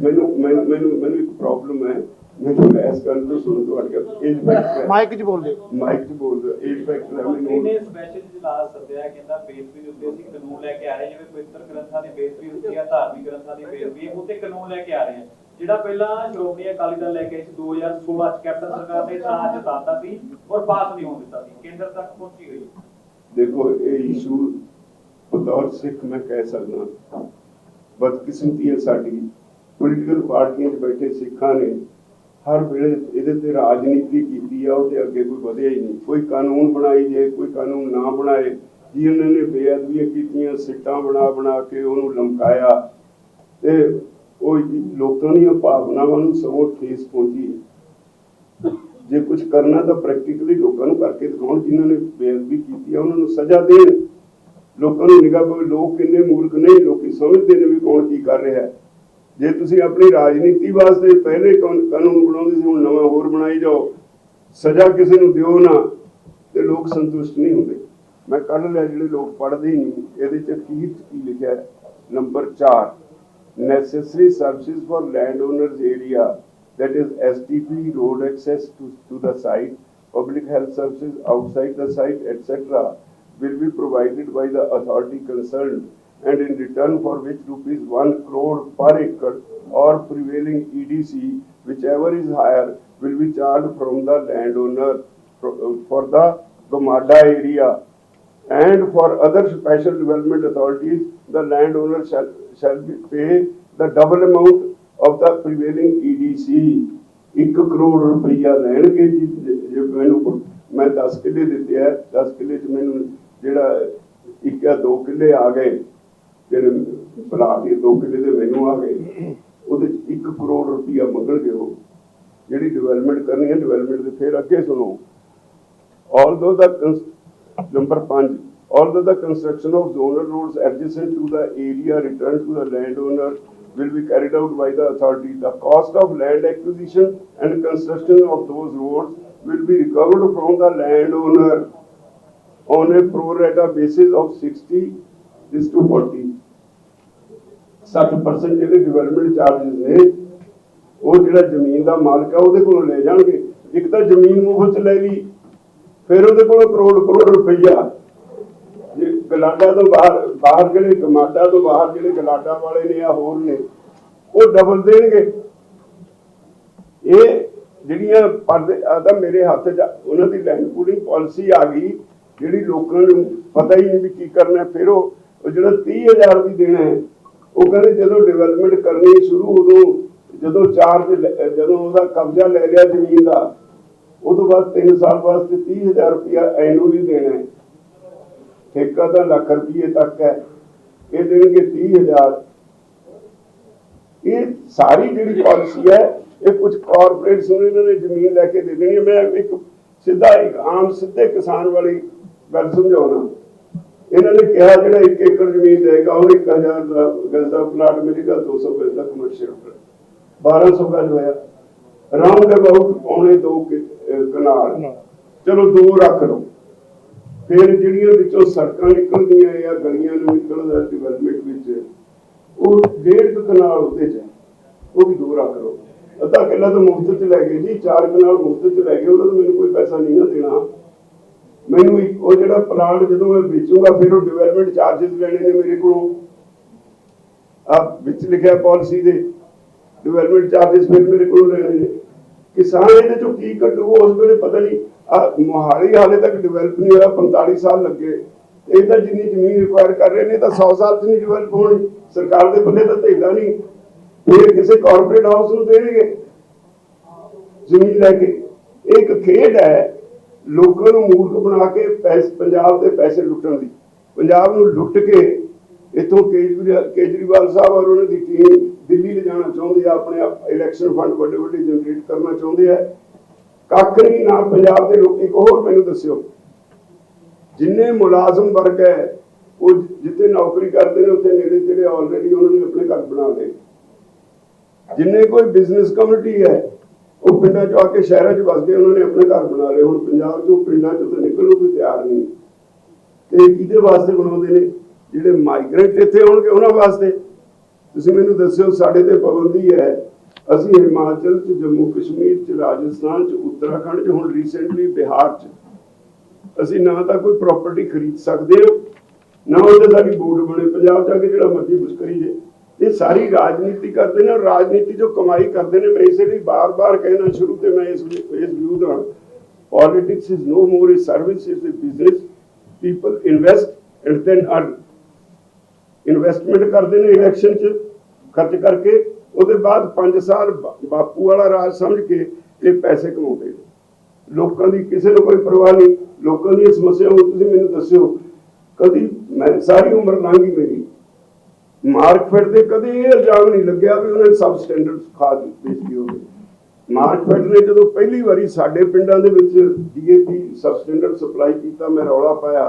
A: ਮੈਨੂੰ ਮੈਨੂੰ ਮੈਨੂੰ ਮੈਨੂੰ ਇੱਕ ਪ੍ਰੋਬਲਮ ਹੈ। ਮੈਨੂੰ ਇਸ ਗੱਲ ਤੋਂ ਸੁਣ ਤੋਂ ਅੜ ਗਿਆ। ਏਜ ਫੈਕਟਰ
E: ਮਾਈਕ 'ਚ ਬੋਲ ਦਿਓ।
A: ਮਾਈਕ ਚ ਬੋਲ ਰਿਹਾ ਏਜ ਫੈਕਟਰ ਹੈ ਮੈਨੂੰ
B: ਨੇ ਸਪੈਸ਼ਲ ਇਜਲਾਸ ਸੱਦਿਆ ਕਹਿੰਦਾ ਬੇਸਬੀ ਦੇ ਉੱਤੇ ਅਸੀਂ ਕਾਨੂੰਨ ਲੈ ਕੇ ਆ ਰਹੇ ਜਿਵੇਂ ਪਵਿੱਤਰ ਗ੍ਰੰਥਾਂ ਦੀ ਬੇਸਬੀ ਹੁੰਦੀ ਆ ਧਾਰਮਿਕ ਗ੍ਰੰਥਾਂ ਦੀ ਬੇਸਬੀ ਹੈ ਉੱਤੇ ਕਾਨੂੰਨ ਲੈ ਕੇ ਆ ਰਹੇ ਹਾਂ। ਜਿਹੜਾ ਪਹਿਲਾਂ ਸ਼੍ਰੋਮਣੀ ਅਕਾਲੀ ਦਲ ਲੈ ਕੇ ਸੀ 2016 ਚ ਕੈਪਟਨ ਸਰਕਾਰ ਨੇ ਤਾਂ ਜਤਾਤਾ ਸੀ ਔਰ ਪਾਸ ਨਹੀਂ ਹੋਣ ਦਿੱਤਾ ਸੀ। ਕੇਂਦਰ ਤੱਕ ਪਹੁੰਚੀ ਗਈ
A: ਦੇਖੋ, ਇਹ ਇਸ਼ੂ ਬਤੌਰ ਸਿੱਖ ਮੈਂ ਕਹਿ ਸਕਦਾ ਬਦਕਿਸਮਤੀ ਹੈ ਸਾਡੀ। ਪੋਲੀਟੀਕਲ ਪਾਰਟੀਆਂ 'ਚ ਬੈਠੇ ਸਿੱਖਾਂ ਨੇ ਹਰ ਵੇਲੇ ਇਹਦੇ ਤੇ ਰਾਜਨੀਤੀ ਕੀਤੀ ਆ, ਉਹਦੇ ਅੱਗੇ ਕੋਈ ਵਧਿਆ ਹੀ ਨਹੀਂ। ਕੋਈ ਕਾਨੂੰਨ ਬਣਾਈ ਜੇ, ਕੋਈ ਕਾਨੂੰਨ ਨਾ ਬਣਾਏ, ਜੀ ਉਹਨਾਂ ਨੇ ਬੇਅਦਬੀਆਂ ਕੀਤੀਆਂ, ਸਿੱਟਾਂ ਬਣਾ ਬਣਾ ਕੇ ਉਹਨੂੰ ਲਮਕਾਇਆ। ਤੇ ਉਹ ਲੋਕਾਂ ਦੀਆਂ ਭਾਵਨਾਵਾਂ ਨੂੰ ਸਗੋਂ ਠੇਸ ਪਹੁੰਚੀ ਜੇ ਕੁਝ ਕਰਨਾ ਤਾਂ ਪ੍ਰੈਕਟੀਕਲੀ ਲੋਕਾਂ ਨੂੰ ਕਰਕੇ ਦਿਖਾਉਣ, ਜਿਨ੍ਹਾਂ ਨੇ ਬੇਅਦਬੀ ਕੀਤੀ ਆ, ਉਹਨਾਂ ਨੂੰ ਸਜ਼ਾ ਦੇਣ। ਲੋਕਾਂ ਨੂੰ ਨਿਗਾਹ ਪਵੇ, ਲੋਕ ਕਿੰਨੇ ਮੂਰਖ ਨਹੀਂ ਲੋਕੀ ਸਮਝਦੇ ਨੇ ਵੀ ਕੌਣ ਕੀ ਕਰ ਰਿਹਾ ਹੈ। ਜੇ ਤੁਸੀਂ ਆਪਣੀ ਰਾਜਨੀਤੀ ਵਾਸਤੇ ਪਹਿਲੇ ਕਾਨੂੰਨ ਬਣਾਉਂਦੇ ਸੀ, ਹੁਣ ਨਵਾਂ ਹੋਰ ਬਣਾਈ ਜਾਓ, ਸਜ਼ਾ ਕਿਸੇ ਨੂੰ ਦਿਓ ਨਾ, ਤੇ ਲੋਕ ਸੰਤੁਸ਼ਟ ਨਹੀਂ ਹੁੰਦੇ। ਮੈਂ ਕੱਢ ਲਿਆ ਜਿਹੜੇ ਲੋਕ ਪੜ੍ਹਦੇ ਹੀ ਨਹੀਂ, ਇਹਦੇ ਚ ਅਖੀਰ ਕੀ ਲਿਖਿਆ number 4 necessary services for landowners area that is STP road access to, to the site public health services outside the site etc will be provided by the authority concerned and in return for which rupees 1 crore per acre or prevailing EDC whichever is higher will be charged from the landowner for the Gomada area and for other special development authorities, the landowner shall, shall be pay the double amount of the prevailing E EDC. ਇੱਕ ਕਰੋੜ ਰੁਪਈਆ ਲੈਣਗੇ ਜੀ ਜੇ- ਜੇ ਮੈਨੂੰ ਮੈਂ 10 ਕਿੱਲੇ ਦਿੱਤੇ ਆ 10 ਕਿੱਲੇ ਚ ਮੈਨੂੰ ਜਿਹੜਾ ਇੱਕ ਜਾਂ ਦੋ ਕਿੱਲੇ ਆ ਗਏ ਜਿਹੜੇ ਪਲਾਟ ਦੇ ਦੋ ਕਿੱਲੇ ਦੇ ਮੈਨੂੰ ਆ ਗਏ ਉਹਦੇ ਚ 1 ਕਰੋੜ ਰੁਪਈਆ ਮੰਗਣਗੇ ਉਹ ਜਿਹੜੀ ਡਿਵੈਲਪਮੈਂਟ ਕਰਨੀ ਹੈ ਡਿਵੈਲਪਮੈਂਟ ਦੇ ਫਿਰ ਅੱਗੇ ਸੁਣੋ although the cons- number 5 although the construction of zonal roads adjacent to the area returned to the landowner will be carried out by the authority the cost of land acquisition and construction of those roads will be recovered from the landowner on a pro rata basis of 60 is to 40 60% ਜਿਹੜੇ development charges ਨੇ ਉਹ ਜਿਹੜਾ ਜ਼ਮੀਨ ਦਾ ਮਾਲਕ ਆ ਉਹਦੇ ਕੋਲੋਂ ਲੈ ਜਾਣਗੇ ਇੱਕ ਤਾਂ ਜ਼ਮੀਨ ਮੁਫਤ ਲੈ ਲਈ ਫਿਰ ਉਹਦੇ ਕੋਲੋਂ ਕਰੋੜ ਕਰੋੜ ਰੁਪਈਆ। ਜੇ ਗਲਾਡਾ ਤੋਂ ਬਾਹਰ ਬਾਹਰ ਜਿਹੜੇ ਗਮਾਡਾ ਤੋਂ ਬਾਹਰ ਜਿਹੜੇ ਗਲਾਡਾ ਵਾਲੇ ਨੇ ਆ ਹੋਰ ਨੇ, ਉਹ ਡਬਲ ਦੇਣਗੇ। ਇਹ ਜਿਹੜੀਆਂ ਪਰਦੇ ਆ ਮੇਰੇ ਹੱਥ 'ਚ ਉਹਨਾਂ ਦੀ ਲੈਂਡ ਪੂਲਿੰਗ ਪਾਲਿਸੀ ਆ ਗਈ, ਜਿਹੜੀ ਲੋਕਾਂ ਨੂੰ ਪਤਾ ਹੀ ਨਹੀਂ ਵੀ ਕੀ ਕਰਨਾ ਫਿਰ ਉਹ ਉਹ ਜਿਹੜਾ 30000 ਵੀ ਦੇਣਾ ਹੈ, ਉਹ ਕਹਿੰਦੇ ਜਦੋਂ ਡਿਵੈਲਪਮੈਂਟ ਕਰਨੀ ਸ਼ੁਰੂ, ਉਦੋਂ ਜਦੋਂ ਚਾਰਜ ਜਦੋਂ ਉਹਦਾ ਕਬਜ਼ਾ ਲੈ ਲਿਆ ਜ਼ਮੀਨ ਦਾ ਉਹ ਤੋਂ ਬਾਅਦ 3 ਸਾਲ ਵਾਸਤੇ 30000 ਰੁਪਇਆ ਐਨੂਅਲੀ ਦੇਣਾ ਹੈ। ਠੇਕਾ ਤਾਂ ਲੱਖ ਰੁਪਏ ਤੱਕ ਹੈ। ਇਹ ਦੇਣਗੇ 30000 ਇਹ ਸਾਰੀ ਜਿਹੜੀ ਪਾਲਿਸੀ ਹੈ, ਇਹ ਕੁਝ ਕਾਰਪੋਰੇਟਸ ਨੂੰ ਇਹਨਾਂ ਨੇ ਜ਼ਮੀਨ ਲੈ ਕੇ ਦੇ ਦੇਣੀ ਹੈ। ਮੈਂ ਇੱਕ ਸਿੱਧਾ ਇੱਕ ਆਮ ਸਿੱਧੇ ਕਿਸਾਨ ਵਾਲੀ ਗੱਲ ਸਮਝਾਉਣਾ। ਇਹਨਾਂ ਨੇ ਕਿਹਾ ਜਿਹੜਾ 1 ਏਕੜ ਜ਼ਮੀਨ ਦੇਗਾ ਉਹ 1000 ਦਾ ਗਜ਼ ਦਾ ਪਲਾਟ ਮਿਲੇਗਾ 200 ਗਜ਼ ਦਾ ਕਮਰਸ਼ੀਅਲ 1200 ਗਜ਼ ਹੋਇਆ। ਰਾਉਂਡ ਅਬਾਊਟ ਪੌਣੇ 2 ਕਨਾਲ ਚਲੋ ਦੋ ਰੱਖ ਲਓ। ਫਿਰ ਜਿਹੜੀਆਂ ਵਿੱਚੋਂ ਸੜਕਾਂ ਨਿਕਲਦੀਆਂ ਜਾਂ ਗਲੀਆਂ ਨੂੰ ਨਿਕਲਦਾ ਡਿਵੈਲਪਮੈਂਟ ਵਿੱਚ, ਉਹ ਡੇਢ ਕਨਾਲ ਉਹਦੇ ਚ ਉਹ ਵੀ ਦੋ ਰੱਖ ਲਓ। ਅੱਧਾ ਕਿੱਲਾ ਤਾਂ ਮੁਫਤ ਚ ਲੈ ਗਏ ਜੀ, ਚਾਰ ਕਨਾਲ ਮੁਫਤ ਚ ਲੈ ਗਏ, ਉਹਦਾ ਤਾਂ ਮੈਨੂੰ ਕੋਈ ਪੈਸਾ ਨਹੀਂ ਨਾ ਦੇਣਾ। ਮੈਨੂੰ ਇੱਕ, ਉਹ ਜਿਹੜਾ ਪਲਾਨ ਜਦੋਂ ਮੈਂ ਵੇਚੂਗਾ, ਫਿਰ ਉਹ ਡਿਵੈਲਪਮੈਂਟ ਚਾਰजेस ਲੈਣੇ ਨੇ ਮੇਰੇ ਕੋਲੋਂ। ਆ ਵਿੱਚ ਲਿਖਿਆ ਪਾਲਿਸੀ ਦੇ। ਡਿਵੈਲਪਮੈਂਟ ਚਾਰजेस ਫਿਰ ਮੇਰੇ ਕੋਲੋਂ ਲੈਣੇ ਨੇ। ਕਿਸਾਨ ਇਹਦੇ ਚੋਂ ਕੀ ਕੱਢੂ, ਉਸ ਵੇਲੇ ਪਤਾ ਨਹੀਂ। ਆ ਮੋਹਾਲੀ ਹਾਲੇ ਤੱਕ ਡਿਵੈਲਪ ਨਹੀਂ ਹੋਇਆ 45 ਸਾਲ ਲੱਗੇ। ਤੇ ਜਿੰਨੀ ਜ਼ਮੀਨ ਰਿਕੁਆਇਰ ਕਰ ਰਹੇ ਨੇ, ਤਾਂ 100 ਸਾਲ ਚ ਨਹੀਂ ਡਿਵੈਲਪ ਹੋਣੀ। ਸਰਕਾਰ ਦੇ ਬੰਦੇ ਤਾਂ ਧੇਲਾ ਨਹੀਂ। ਇਹ ਕਿਸੇ ਕਾਰਪੋਰੇਟ ਹਾਊਸ ਨੂੰ ਦੇਣਗੇ, ਜ਼ਮੀਨ ਲੈ ਕੇ। ਇਹ ਇੱਕ ਖੇਡ ਹੈ, ਲੋਕਾਂ ਨੂੰ ਮੂਰਖ ਬਣਾ ਕੇ ਪੈਸ, ਪੰਜਾਬ ਦੇ ਪੈਸੇ ਲੁੱਟਣ ਦੀ ਪੰਜਾਬ ਨੂੰ ਲੁੱਟ ਕੇ ਇਥੋਂ ਕੇਜਰੀਵਾਲ ਕੇਜਰੀਵਾਲ ਸਾਹਿਬ ਔਰ ਉਹਨਾਂ ਦੀ ਟੀਮ ਦਿੱਲੀ ਲਿਜਾਣਾ ਚਾਹੁੰਦੇ ਆ, ਆਪਣੇ ਇਲੈਕਸ਼ਨ ਫੰਡ ਵੱਡੇ ਵੱਡੇ ਜਨਰੇਟ ਕਰਨਾ ਚਾਹੁੰਦੇ ਆ। ਕੱਖ ਨਹੀਂ, ਨਾ ਪੰਜਾਬ ਦੇ ਲੋਕ, ਇੱਕ ਮੈਨੂੰ ਦੱਸਿਓ। ਜਿੰਨੇ ਮੁਲਾਜ਼ਮ ਵਰਗ ਹੈ, ਉਹ ਜਿੱਥੇ ਨੌਕਰੀ ਕਰਦੇ ਨੇ, ਉੱਥੇ ਨੇੜੇ ਤੇੜੇ ਆਲਰੇਡੀ ਉਹਨਾਂ ਨੇ ਆਪਣੇ ਘਰ ਬਣਾ ਲਏ। ਜਿੰਨੇ ਕੋਈ ਬਿਜ਼ਨਸ ਕਮਿਊਨਿਟੀ ਹੈ, ਉਹ ਪਿੰਡਾਂ ਚ ਆ ਕੇ ਸ਼ਹਿਰਾਂ 'ਚ ਵਸਦੇ, ਉਹਨਾਂ ਨੇ ਆਪਣੇ ਘਰ ਬਣਾ ਲਏ। ਹੁਣ ਪੰਜਾਬ 'ਚੋਂ ਪਿੰਡਾਂ 'ਚੋਂ ਤਾਂ ਨਿਕਲਣ ਨੂੰ ਕੋਈ ਤਿਆਰ ਨਹੀਂ। ਤੇ ਕਿਹਦੇ ਵਾਸਤੇ ਬਣਾਉਂਦੇ ਨੇ, ਜਿਹੜੇ ਮਾਈਗ੍ਰੈਂਟ ਇੱਥੇ ਆਉਣਗੇ, ਉਹਨਾਂ ਵਾਸਤੇ ਤੁਸੀਂ ਮੈਨੂੰ ਦੱਸਿਓ, ਸਾਡੇ ਤੇ ਪਾਬੰਦੀ ਹੈ। ਅਸੀਂ ਹਿਮਾਚਲ 'ਚ, ਜੰਮੂ ਕਸ਼ਮੀਰ 'ਚ, ਰਾਜਸਥਾਨ 'ਚ, ਉੱਤਰਾਖੰਡ 'ਚ, ਹੁਣ ਰੀਸੈਂਟਲੀ ਬਿਹਾਰ 'ਚ। ਅਸੀਂ ਨਾ ਤਾਂ ਕੋਈ ਪ੍ਰਾਪਰਟੀ ਖਰੀਦ ਸਕਦੇ ਹਾਂ, ਨਾ ਉਹਦੇ ਸਾਡੀ ਬੋਰਡ ਬਣੇ, ਪੰਜਾਬ 'ਚ ਕੇ ਜਿਹੜਾ ਮਰਜ਼ੀ ਕੁਛ ਕਰੀ ਜੇ ਇਹ ਸਾਰੀ ਰਾਜਨੀਤੀ ਕਰਦੇ ਨੇ, ਔਰ ਰਾਜਨੀਤੀ ਜੋ ਕਮਾਈ ਕਰਦੇ ਨੇ, ਮੈਂ ਇਸੇ ਲਈ ਬਾਰ-ਬਾਰ ਕਹਿਣਾ ਸ਼ੁਰੂ ਤੇ ਮੈਂ ਇਸ ਇਸ view the. Politics is no more is service is a business people invest and then earn investment ਕਰਦੇ ਨੇ ਇਲੈਕਸ਼ਨ 'ਚ, ਖਰਚ ਕਰਕੇ, ਉਹਦੇ ਬਾਅਦ 5 ਸਾਲ ਬਾਪੂ ਵਾਲਾ ਰਾਜ ਸਮਝ ਕੇ ਇਹ ਪੈਸੇ ਕਮਾਉਂਦੇ ਨੇ। ਲੋਕਾਂ ਦੀ ਕਿਸੇ ਨੂੰ ਕੋਈ ਪਰਵਾਹ ਨਹੀਂ, ਲੋਕਾਂ ਦੀਆਂ ਸਮੱਸਿਆਵਾਂ ਤੁਸੀਂ ਮੈਨੂੰ ਦੱਸਿਓ। ਕਦੀ ਮੈਂ ਸਾਰੀ ਉਮਰ ਲੰਘੀ ਮੇਰੀ। ਮਾਰਕਫੈਟ ਤੇ ਕਦੇ ਇਹ ਇਲਜ਼ਾਮ ਨਹੀਂ ਲੱਗਿਆ ਵੀ ਉਹਨਾਂ ਨੇ ਸਬ ਸਟੈਂਡਰਡ ਖਾਦ ਵੇਚੀ ਹੋਵੇ ਮਾਰਕਫੈਟ ਨੇ ਜਦੋਂ ਪਹਿਲੀ ਵਾਰੀ ਸਾਡੇ ਪਿੰਡਾਂ ਦੇ ਵਿੱਚ ਡੀਏਪੀ ਸਬ ਸਟੈਂਡਰਡ ਸਪਲਾਈ ਕੀਤਾ, ਮੈਂ ਰੌਲਾ ਪਾਇਆ।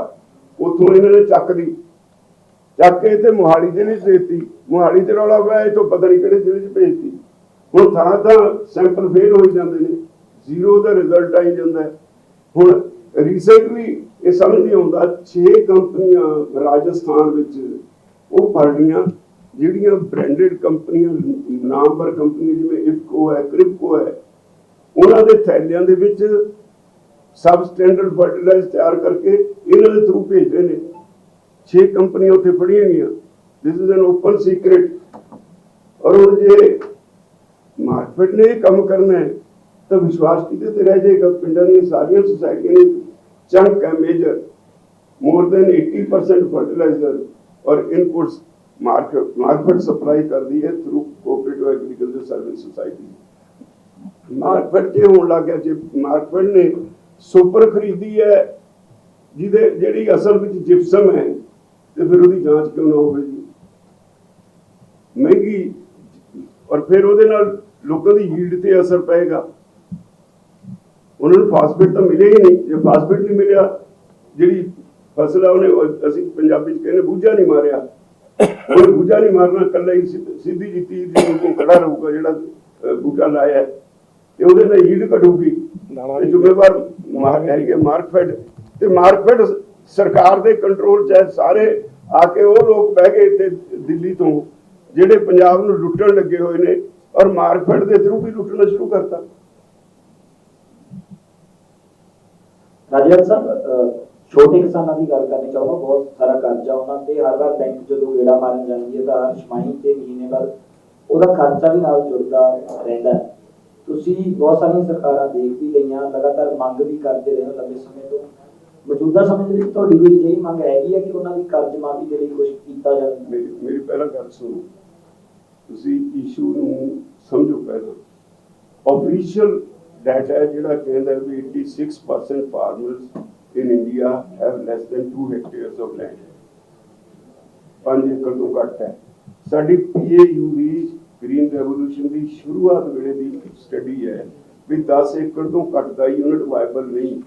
A: ਉਥੋਂ ਇਹਨਾਂ ਨੇ ਚੱਕ ਦੀ ਚੱਕ ਕੇ ਤੇ ਮੋਹਾਲੀ ਜ਼ਿਲ੍ਹੇ 'ਚ ਦੇਤੀ ਮੋਹਾਲੀ 'ਚ ਰੌਲਾ ਪਿਆ, ਇਥੋਂ ਪਤਾ ਨਹੀਂ ਕਿਹੜੇ ਜ਼ਿਲ੍ਹੇ 'ਚ ਭੇਜਤੀ। ਹੁਣ ਥਾਂ ਥਾਂ ਸੈਂਪਲ ਫੇਲ ਹੋ ਜਾਂਦੇ ਨੇ। ਜ਼ੀਰੋ ਦਾ ਰਿਜ਼ਲਟ ਆਈ ਜਾਂਦਾ ਹੁਣ ਰੀਸੈਂਟਲੀ ਇਹ ਸਮਝ ਨਹੀਂ ਆਉਂਦਾ 6 ਕੰਪਨੀਆਂ ਰਾਜਸਥਾਨ ਵਿੱਚ ਉਹ ਫੜ ਲਈਆਂ, ਜਿਹੜੀਆਂ ਬ੍ਰਾਂਡਡ ਕੰਪਨੀਆਂ, ਨਾਮਵਰ ਕੰਪਨੀਆਂ ਜਿਵੇਂ ਇਫਕੋ ਹੈ ਕ੍ਰਿਪਕੋ ਹੈ, ਉਹਨਾਂ ਦੇ ਥੈਲਿਆਂ ਦੇ ਵਿੱਚ ਸਬ ਸਟੈਂਡਰਡ ਫਰਟੀਲਾਈਜ਼ਰ ਤਿਆਰ ਕਰਕੇ ਇਹਨਾਂ ਦੇ ਥਰੂ ਭੇਜਦੇ ਨੇ। 6 ਕੰਪਨੀਆਂ ਉੱਥੇ ਫੜੀਆਂ ਗਈਆਂ। This is an open secret ਔਰ ਹੁਣ ਜੇ ਮਾਰਕੀਟ ਨੇ ਕੰਮ ਕਰਨਾ ਹੈ, ਤਾਂ ਵਿਸ਼ਵਾਸ ਕਿਤੇ ਤੇ ਰਹਿ ਜਾਏਗਾ? ਪਿੰਡਾਂ ਦੀਆਂ ਸਾਰੀਆਂ ਸੁਸਾਇਟੀਆਂ ਨੇ ਚੰਕ ਹੈ ਮੇਜਰ ਮੋਰ ਦੈਨ 80% ਫਰਟੀਲਾਈਜ਼ਰ ਔਰ ਇਨਪੁਟਸ ਮਾਰਕੀਟ ਮਾਰਕੀਟ ਸਪਲਾਈ ਕਰਦੀ ਹੈ through cooperative agriculture service society market ਜੇ ਹੋਣ ਲੱਗ ਗਿਆ? ਜੇ ਮਾਰਕੀਟ ਨੇ ਸੁਪਰ ਖਰੀਦੀ ਹੈ, ਜਿਹਦੇ ਜਿਹੜੀ ਅਸਲ ਵਿੱਚ ਜਿਪਸਮ ਹੈ ਤੇ ਫਿਰ ਉਹਦੀ ਜਾਂਚ ਕਿਉਂ ਨਾ ਹੋਵੇ ਜੀ? ਮਹਿੰਗੀ ਔਰ ਫਿਰ ਉਹਦੇ ਨਾਲ ਲੋਕਾਂ ਦੀ ਯੀਲਡ ਤੇ ਅਸਰ ਪਏਗਾ। ਉਹਨਾਂ ਨੂੰ ਫਾਸਫੇਟ ਤਾਂ ਮਿਲੇ ਹੀ ਨਹੀਂ। ਜੇ ਫਾਸਫੇਟ ਨਹੀਂ ਮਿਲਿਆ ਜਿਹੜੀ ਫਸਲ ਆ ਉਹਨੇ ਉਹ ਅਸੀਂ ਪੰਜਾਬੀ ਚ ਕਹਿੰਦੇ ਬੂਝਾ ਨਹੀਂ ਮਾਰਿਆ। ਉਹ ਬੂਝਾ ਨਹੀਂ ਮਾਰਨਾ ਕੱਲਾ ਹੀ ਸਿੱਧ- ਸਿੱਧੀ ਜਿੱਤੀ ਦੀ ਨੂੰ ਖੜਾ ਰਹੂਗਾ ਜਿਹੜਾ ਬੂਟਾ ਲਾਇਆ ਹੈ, ਤੇ ਉਹਦੇ ਨਾਲ ਯੀਲਡ ਘਟੂਗੀ। ਜ਼ਿੰਮੇਵਾਰ ਮਾਰ ਹੈਗੇ ਮਾਰਕਫੈਡ। ਤੇ ਮਾਰਕਫੈਡ ਸਰਕਾਰ ਦੇ ਕੰਟਰੋਲ ਚ ਹੈ, ਸਾਰੇ ਆ ਕੇ ਉਹ ਲੋਕ ਬਹਿ ਗਏ ਇੱਥੇ ਦਿੱਲੀ ਤੋਂ, ਜਿਹੜੇ ਪੰਜਾਬ ਨੂੰ ਲੁੱਟਣ ਲੱਗੇ ਹੋਏ ਨੇ ਔਰ ਮਾਰਕਫੈਡ ਦੇ ਥਰੂ ਵੀ ਲੁੱਟਣਾ ਸ਼ੁਰੂ ਕਰਤਾ।
E: ਰਾਜੇਸ਼ ਸਾਹਿਬ ਛੋਟੇ ਕਿਸਾਨਾਂ ਦੀ ਗੱਲ ਕਰਨੀ ਚਾਹੁੰਦਾ ਬਹੁਤ ਸਾਰਾ ਕਰਜ਼ਾ ਉਹਨਾਂ ਤੇ, ਹਰ ਵਾਰ ਬੈਂਕ ਜਦੋਂ ਗੇੜਾ ਮਾਰਨ ਜਾਂਦੀ ਹੈ ਤਾਂ ਹਰ ਤੇ ਮਹੀਨੇ ਬਾਅਦ ਉਹਦਾ ਖਰਚਾ ਵੀ ਨਾਲ ਜੁੜਦਾ ਰਹਿੰਦਾ ਤੁਸੀਂ ਬਹੁਤ ਸਾਰੀਆਂ ਸਰਕਾਰਾਂ ਦੇਖ ਵੀ ਲਈਆਂ ਲਗਾਤਾਰ ਮੰਗ ਵੀ ਕਰਦੇ ਰਹੇ ਹੋ ਲੰਬੇ ਸਮੇਂ ਤੋਂ। ਮੌਜੂਦਾ ਸਮੇਂ ਦੇ ਵਿੱਚ ਤੁਹਾਡੀ ਕੋਈ ਅਜਿਹੀ ਮੰਗ ਹੈਗੀ ਹੈ ਕਿ ਉਹਨਾਂ ਦੀ ਕਰਜ਼ ਮਾਫੀ ਦੇ ਲਈ ਕੁਝ ਕੀਤਾ ਜਾਵੇ?
A: ਮੇਰੀ ਮੇਰੀ ਪਹਿਲਾਂ ਗੱਲ ਸੁਣੋ। ਤੁਸੀਂ ਇਸ਼ੂ ਨੂੰ ਸਮਝੋ ਪਹਿਲਾਂ। ਆਫੀਸ਼ੀਅਲ ਡਾਟਾ ਹੈ ਜਿਹੜਾ ਕਹਿੰਦਾ ਹੈ ਵੀ 86% farmers in India have less than 2 hectares of land 5 ਏਕੜ ਤੋਂ ਘੱਟ ਹੈ। ਸਾਡੀ ਪੀਏਯੂ ਦੀ ਗ੍ਰੀਨ ਰੈਵੋਲੂਸ਼ਨ ਦੀ ਸ਼ੁਰੂਆਤ ਵੇਲੇ ਦੀ ਸਟੱਡੀ ਹੈ ਵੀ 10 ਏਕੜ ਤੋਂ ਘੱਟ ਦਾ ਯੂਨਿਟ ਵਾਇਬਲ ਨਹੀਂ।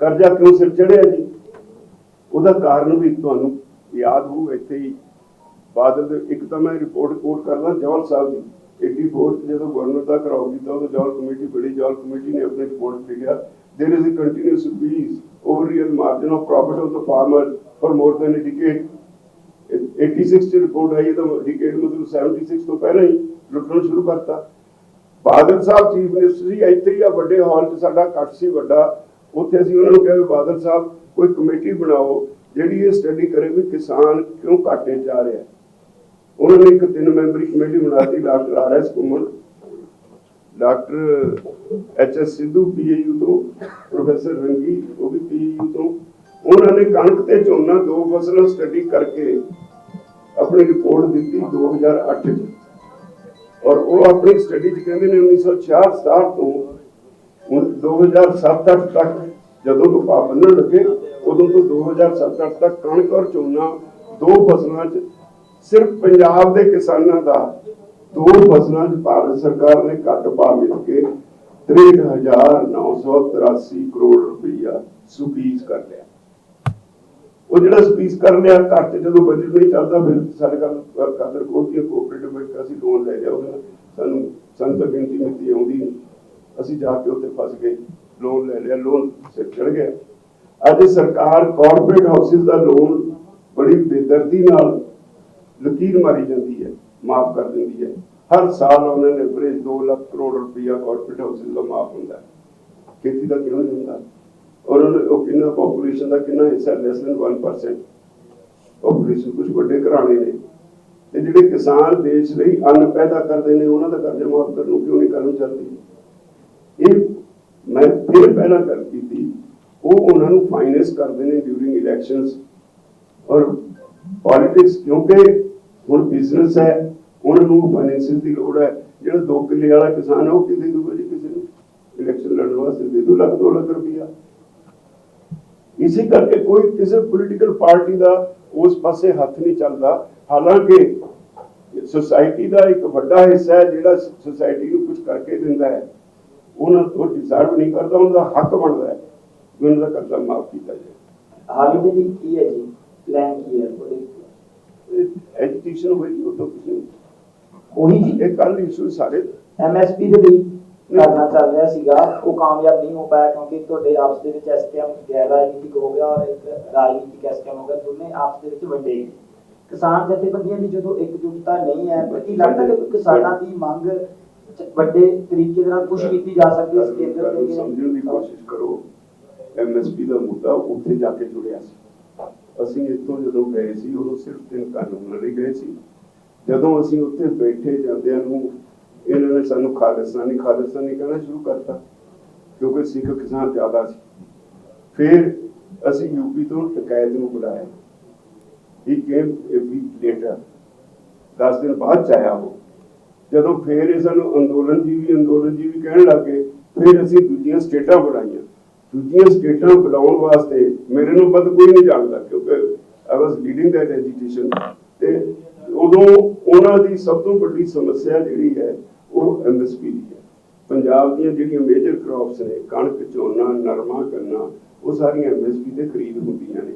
A: ਕਰਜ਼ਾ ਕਿਉਂ ਸਿਰ ਚੜਿਆ ਜੀ? ਉਹਦਾ ਕਾਰਨ ਵੀ ਤੁਹਾਨੂੰ ਯਾਦ ਹੋਊ ਇੱਥੇ ਹੀ ਬਾਦਲ ਦੇ ਇੱਕ ਤਾਂ ਮੈਂ ਰਿਪੋਰਟ ਕੋਟ ਕਰਦਾ ਜਵਲ ਸਾਹਿਬ ਦੀ। 84 ਜਦੋਂ ਗਵਰਨਰ ਦਾ ਘਰਾਓ ਕੀਤਾ, ਉਦੋਂ ਜਵਲ ਕਮੇਟੀ ਬੜੀ ਜਵਲ ਕਮੇਟੀ ਨੇ ਆਪਣੀ ਰਿਪੋਰਟ ਲਿਖਿਆ there is a continuous squeeze over real margin of profit of the farmer for more than a decade. 86 ਚ ਰਿਪੋਰਟ ਆਈ ਤਾਂ ਡਿਕੇਡ ਮਤਲਬ 76 ਤੋਂ ਪਹਿਲਾਂ ਹੀ ਲੁੱਟਣਾ ਸ਼ੁਰੂ ਕਰਤਾ। ਬਾਦਲ ਸਾਹਿਬ ਚੀਫ ਮਿਨਿਸਟਰ ਸੀ, ਇੱਥੇ ਹੀ ਆ, ਵੱਡੇ ਹਾਲ 'ਚ ਸਾਡਾ ਕੱਟ ਸੀ, ਵੱਡਾ ਉੱਥੇ ਅਸੀਂ ਉਹਨਾਂ ਨੂੰ ਕਿਹਾ ਵੀ ਬਾਦਲ ਸਾਹਿਬ, ਕੋਈ ਕਮੇਟੀ ਬਣਾਓ ਜਿਹੜੀ ਇਹ ਸਟੱਡੀ ਕਰੇ ਵੀ ਕਿਸਾਨ ਕਿਉਂ ਘਾਟੇ 'ਚ ਰਿਹਾ ਹੈ। ਉਹਨਾਂ ਨੇ ਇੱਕ ਤਿੰਨ ਮੈਂਬਰੀ ਕਮੇਟੀ ਬਣਾਤੀ, doctor R S Kuman doctor H S Sidhu PAU ਤੋਂ, ਪ੍ਰੋਫੈਸਰ ਰੰਗੀ, ਉਹ ਵੀ ਪੀਏਯੂ ਤੋਂ ਉਹਨਾਂ ਨੇ ਕਣਕ ਤੇ ਝੋਨਾ ਦੋ ਫਸਲਾਂ ਸਟੱਡੀ ਕਰਕੇ ਆਪਣੀ ਰਿਪੋਰਟ ਦਿੱਤੀ 2008 ਚ ਔਰ ਉਹ ਆਪਣੀ ਸਟੱਡੀ ਚ ਕਹਿੰਦੇ ਨੇ 1966 ਤੋਂ ਹੁਣ 2007 ਤੱਕ ਜਦੋਂ ਤੋਂ ਭਾਅ ਲੱਗੇ, ਉਦੋਂ ਤੋਂ 2007 ਤੱਕ ਕਣਕ ਔਰ ਝੋਨਾ ਦੋ ਫਸਲਾਂ ਚ, ਸਿਰਫ ਪੰਜਾਬ ਦੇ ਕਿਸਾਨਾਂ ਦਾ ਦੋ ਫਸਲਾਂ ਚ ਭਾਰਤ ਸਰਕਾਰ ਨੇ ਘੱਟ ਭਾਅ ਮਿਲ ਕੇ 63983 ਕਰੋੜ ਰੁਪਈਆ ਸੁਪੀਸ ਕਰ ਲਿਆ। ਉਹ ਜਿਹੜਾ ਸਪੀਸ ਕਰ ਲਿਆ ਘਰ ਤੇ ਜਦੋਂ ਬਜਟ ਨਹੀਂ ਚੱਲਦਾ, ਫਿਰ ਸਾਡੇ ਕੋਲ ਕਾਦਰ ਕੋਲ ਦੀ ਕੋਆਪਰੇਟਿਵ ਬੈਂਕ ਅਸੀਂ ਲੋਨ ਲੈ ਲਿਆ। ਉਹਦੇ ਸਾਨੂੰ ਸਾਨੂੰ ਗਿਣਤੀ ਮਿੱਤੀ ਆਉਂਦੀ ਨਹੀਂ ਅਸੀਂ ਜਾ ਕੇ ਉੱਥੇ ਫਸ ਗਏ ਲੋਨ ਲੈ ਲਿਆ ਲੋਨ ਸਿਰ ਚੜ ਗਿਆ। ਅੱਜ ਸਰਕਾਰ ਕਾਰਪੋਰੇਟ ਹਾਊਸਿਸ ਦਾ ਲੋਨ ਬੜੀ ਬੇਦਰਦੀ ਨਾਲ ਲਕੀਰ ਮਾਰੀ ਜਾਂਦੀ ਹੈ, ਮਾਫ ਕਰ ਦਿੰਦੀ ਹੈ। ਹਰ ਸਾਲ ਉਹਨਾਂ ਨੇ ਐਵਰੇਜ 2 ਲੱਖ ਕਰੋੜ ਰੁਪਈਆ ਕਾਰਪੋਰੇਟ ਹਾਊਸਿਸ ਦਾ ਮਾਫ ਹੁੰਦਾ। ਖੇਤੀ ਦਾ ਕਿਉਂ ਨਹੀਂ ਹੁੰਦਾ? ਔਰ ਉਹਨਾਂ ਉਹ ਕਿੰਨਾ ਪੋਪੂਲੇਸ਼ਨ ਦਾ ਕਿੰਨਾ ਹਿੱਸਾ ਲੈਸ ਦੈਨ 1% ਪੋਪੂਲੇਸ਼ਨ ਕੁਝ ਵੱਡੇ ਘਰਾਣੇ ਨੇ। ਤੇ ਜਿਹੜੇ ਕਿਸਾਨ ਦੇਸ਼ ਲਈ ਅੰਨ ਪੈਦਾ ਕਰਦੇ ਨੇ, ਉਹਨਾਂ ਦਾ ਕਰਜ਼ਾ ਮਾਫ ਕਰਨ ਨੂੰ ਕਿਉਂ ਨਹੀਂ ਕਰਨ ਚਾਹਦੇ ਫਿਰ ਪਹਿਲਾਂ ਗੱਲ ਕੀਤੀ, ਉਹ ਉਹਨਾਂ ਨੂੰ ਫਾਈਨੈਂਸ ਕਰਦੇ ਨੇ ਡਿਊਰਿੰਗ ਇਲੈਕਸ਼ਨਸ ਔਰ ਪੋਲਿਟਿਕਸ ਕਿਉਂਕਿ ਹੁਣ ਬਿਜ਼ਨਸ ਹੈ, ਉਹਨਾਂ ਨੂੰ ਫਾਈਨੈਂਸਿੰਗ ਦੀ ਲੋੜ ਹੈ। ਜਿਹੜਾ 2 ਕਿੱਲੇ ਵਾਲਾ ਕਿਸਾਨ ਉਹ ਕਿਤੇ ਦੂਗਾ ਜੀ ਕਿਸੇ ਨੂੰ ਇਲੈਕਸ਼ਨ ਲੜਨ ਵਾਸਤੇ ਦੇ ਦੋ ਲੱਖ 2 ਲੱਖ ਰੁਪਈਆ। ਇਸੇ ਕਰਕੇ ਕੋਈ ਕਿਸੇ ਪੋਲੀਟੀਕਲ ਪਾਰਟੀ ਦਾ ਉਸ ਪਾਸੇ ਹੱਥ ਨਹੀਂ ਚੱਲਦਾ। ਹਾਲਾਂਕਿ ਸੋਸਾਇਟੀ ਦਾ ਇੱਕ ਵੱਡਾ ਹਿੱਸਾ ਹੈ, ਜਿਹੜਾ ਸੋਸਾਇਟੀ ਨੂੰ ਕੁਝ ਕਰਕੇ ਦਿੰਦਾ ਹੈ। ਉਹਨਾਂ ਤੋਂ ਡਿਜ਼ਰਵ ਨਹੀਂ ਕਰਦਾ ਉਹਨਾਂ ਦਾ ਹੱਕ ਬਣਦਾ ਹੈ। ਕਿ ਉਹਨਾਂ ਦਾ ਕਰਜ਼ਾ ਮਾਫ ਕੀਤਾ ਜਾਏ।
E: ਹਾਲ ਦੇ ਲਈ ਕੀ ਹੈ ਜੀ? ਪਲਾਨ ਕੀ ਹੈ? ਤੁਹਾਡੇ
A: ਐਜੂਕੇਸ਼ਨ ਹੋਈ ਉਹ ਤਾਂ ਨਹੀਂ
E: ਉਹੀ ਜੀ।
A: ਇਹ ਕੱਲ ਇਸ਼ੂ ਸਾਰੇ
E: ਐਮਐਸਪੀ ਦੇ ਲਈ ਕਰਨਾ ਚੱਲ ਰਿਹਾ ਸੀਗਾ। ਉਹ ਕਾਮਯਾਬ ਨਹੀਂ ਹੋ ਪਾਇਆ ਕਿਉਂਕਿ ਤੁਹਾਡੇ ਆਪਸ ਦੇ ਵਿੱਚ ਐਸਟੀਐਮ ਗੈਰ ਰਾਜਨੀਤਿਕ ਹੋ ਗਿਆ ਔਰ ਇੱਕ ਰਾਜਨੀਤਿਕ ਐਸਟੀਐਮ ਹੋ ਗਿਆ। ਦੋਨੇ ਆਪਸ ਦੇ ਵਿੱਚ ਵੰਡੇ ਗਏ। ਕਿਸਾਨ ਜਥੇਬੰਦੀਆਂ ਦੀ ਜਦੋਂ ਇਕਜੁੱਟਤਾ ਨਹੀਂ ਹੈ ਕੀ ਲੱਗਦਾ ਕਿ ਕਿਸਾਨਾਂ ਦੀ ਮੰਗ ਵੱਡੇ ਤਰੀਕੇ ਦੇ ਨਾਲ ਪੁਸ਼ ਕੀਤੀ ਜਾ ਸਕਦੀ ਇਸ ਕੇਂਦਰ ਦੇ
A: ਸਮਝਣ ਦੀ ਕੋਸ਼ਿਸ਼ ਕਰੋ। ਐਮਐਸਪੀ ਦਾ ਮੁੱਦਾ ਉੱਥੇ ਜਾ ਕੇ ਜੁੜਿਆ ਸੀ। ਅਸੀਂ ਇੱਥੋਂ ਜਦੋਂ ਗਏ ਸੀ ਉਦੋਂ ਸਿਰਫ ਤਿੰਨ ਕਾਨੂੰਨ ਲਈ ਗਏ ਸੀ। ਜਦੋਂ ਅਸੀਂ ਉੱਥੇ ਬੈਠੇ ਜਾਂਦਿਆਂ ਨੂੰ ਇਹਨਾਂ ਨੇ ਸਾਨੂੰ ਖਾਲਿਸਤਾਨੀ ਖਾਲਿਸਤਾਨੀ ਕਹਿਣਾ ਸ਼ੁਰੂ ਕਰਤਾ ਕਿਉਂਕਿ ਸਿੱਖ ਕਿਸਾਨ ਜ਼ਿਆਦਾ ਸੀ। ਫਿਰ ਅਸੀਂ ਯੂਪੀ ਤੋਂ ਟਕੈਤ ਨੂੰ ਬੁਲਾਇਆ। ਹੀ ਕੇਮ week later 10 ਦਿਨ ਬਾਅਦ ਚ ਆਇਆ ਉਹ। ਜਦੋਂ ਫੇਰ ਇਹ ਸਾਨੂੰ ਅੰਦੋਲਨ ਜੀ ਵੀ, ਅੰਦੋਲਨ ਜੀ ਵੀ ਕਹਿਣ ਲੱਗੇ ਫਿਰ ਅਸੀਂ ਦੂਜੀਆਂ ਸਟੇਟਾਂ ਬਣਾਈਆਂ। ਦੂਜੀਆਂ ਸਟੇਟਾਂ ਬਣਾਉਣ ਵਾਸਤੇ ਮੇਰੇ ਨੂੰ ਵੱਧ ਕੋਈ ਨਹੀਂ ਜਾਣਦਾ, ਕਿਉਂਕਿ I was leading that agitation ਤੇ ਉਦੋਂ ਉਹਨਾਂ ਦੀ ਸਭ ਤੋਂ ਵੱਡੀ ਸਮੱਸਿਆ ਜਿਹੜੀ ਹੈ, ਉਹ ਐਮਐਸਪੀ ਦੀ ਹੈ। ਪੰਜਾਬ ਦੀਆਂ ਜਿਹੜੀਆਂ ਮੇਜਰ ਕ੍ਰੌਪਸ ਨੇ, ਕਣਕ, ਝੋਨਾ, ਨਰਮਾ, ਗੰਨਾ, ਉਹ ਸਾਰੀਆਂ ਐਮਐਸਪੀ ਤੇ ਖਰੀਦ ਹੁੰਦੀਆਂ ਨੇ।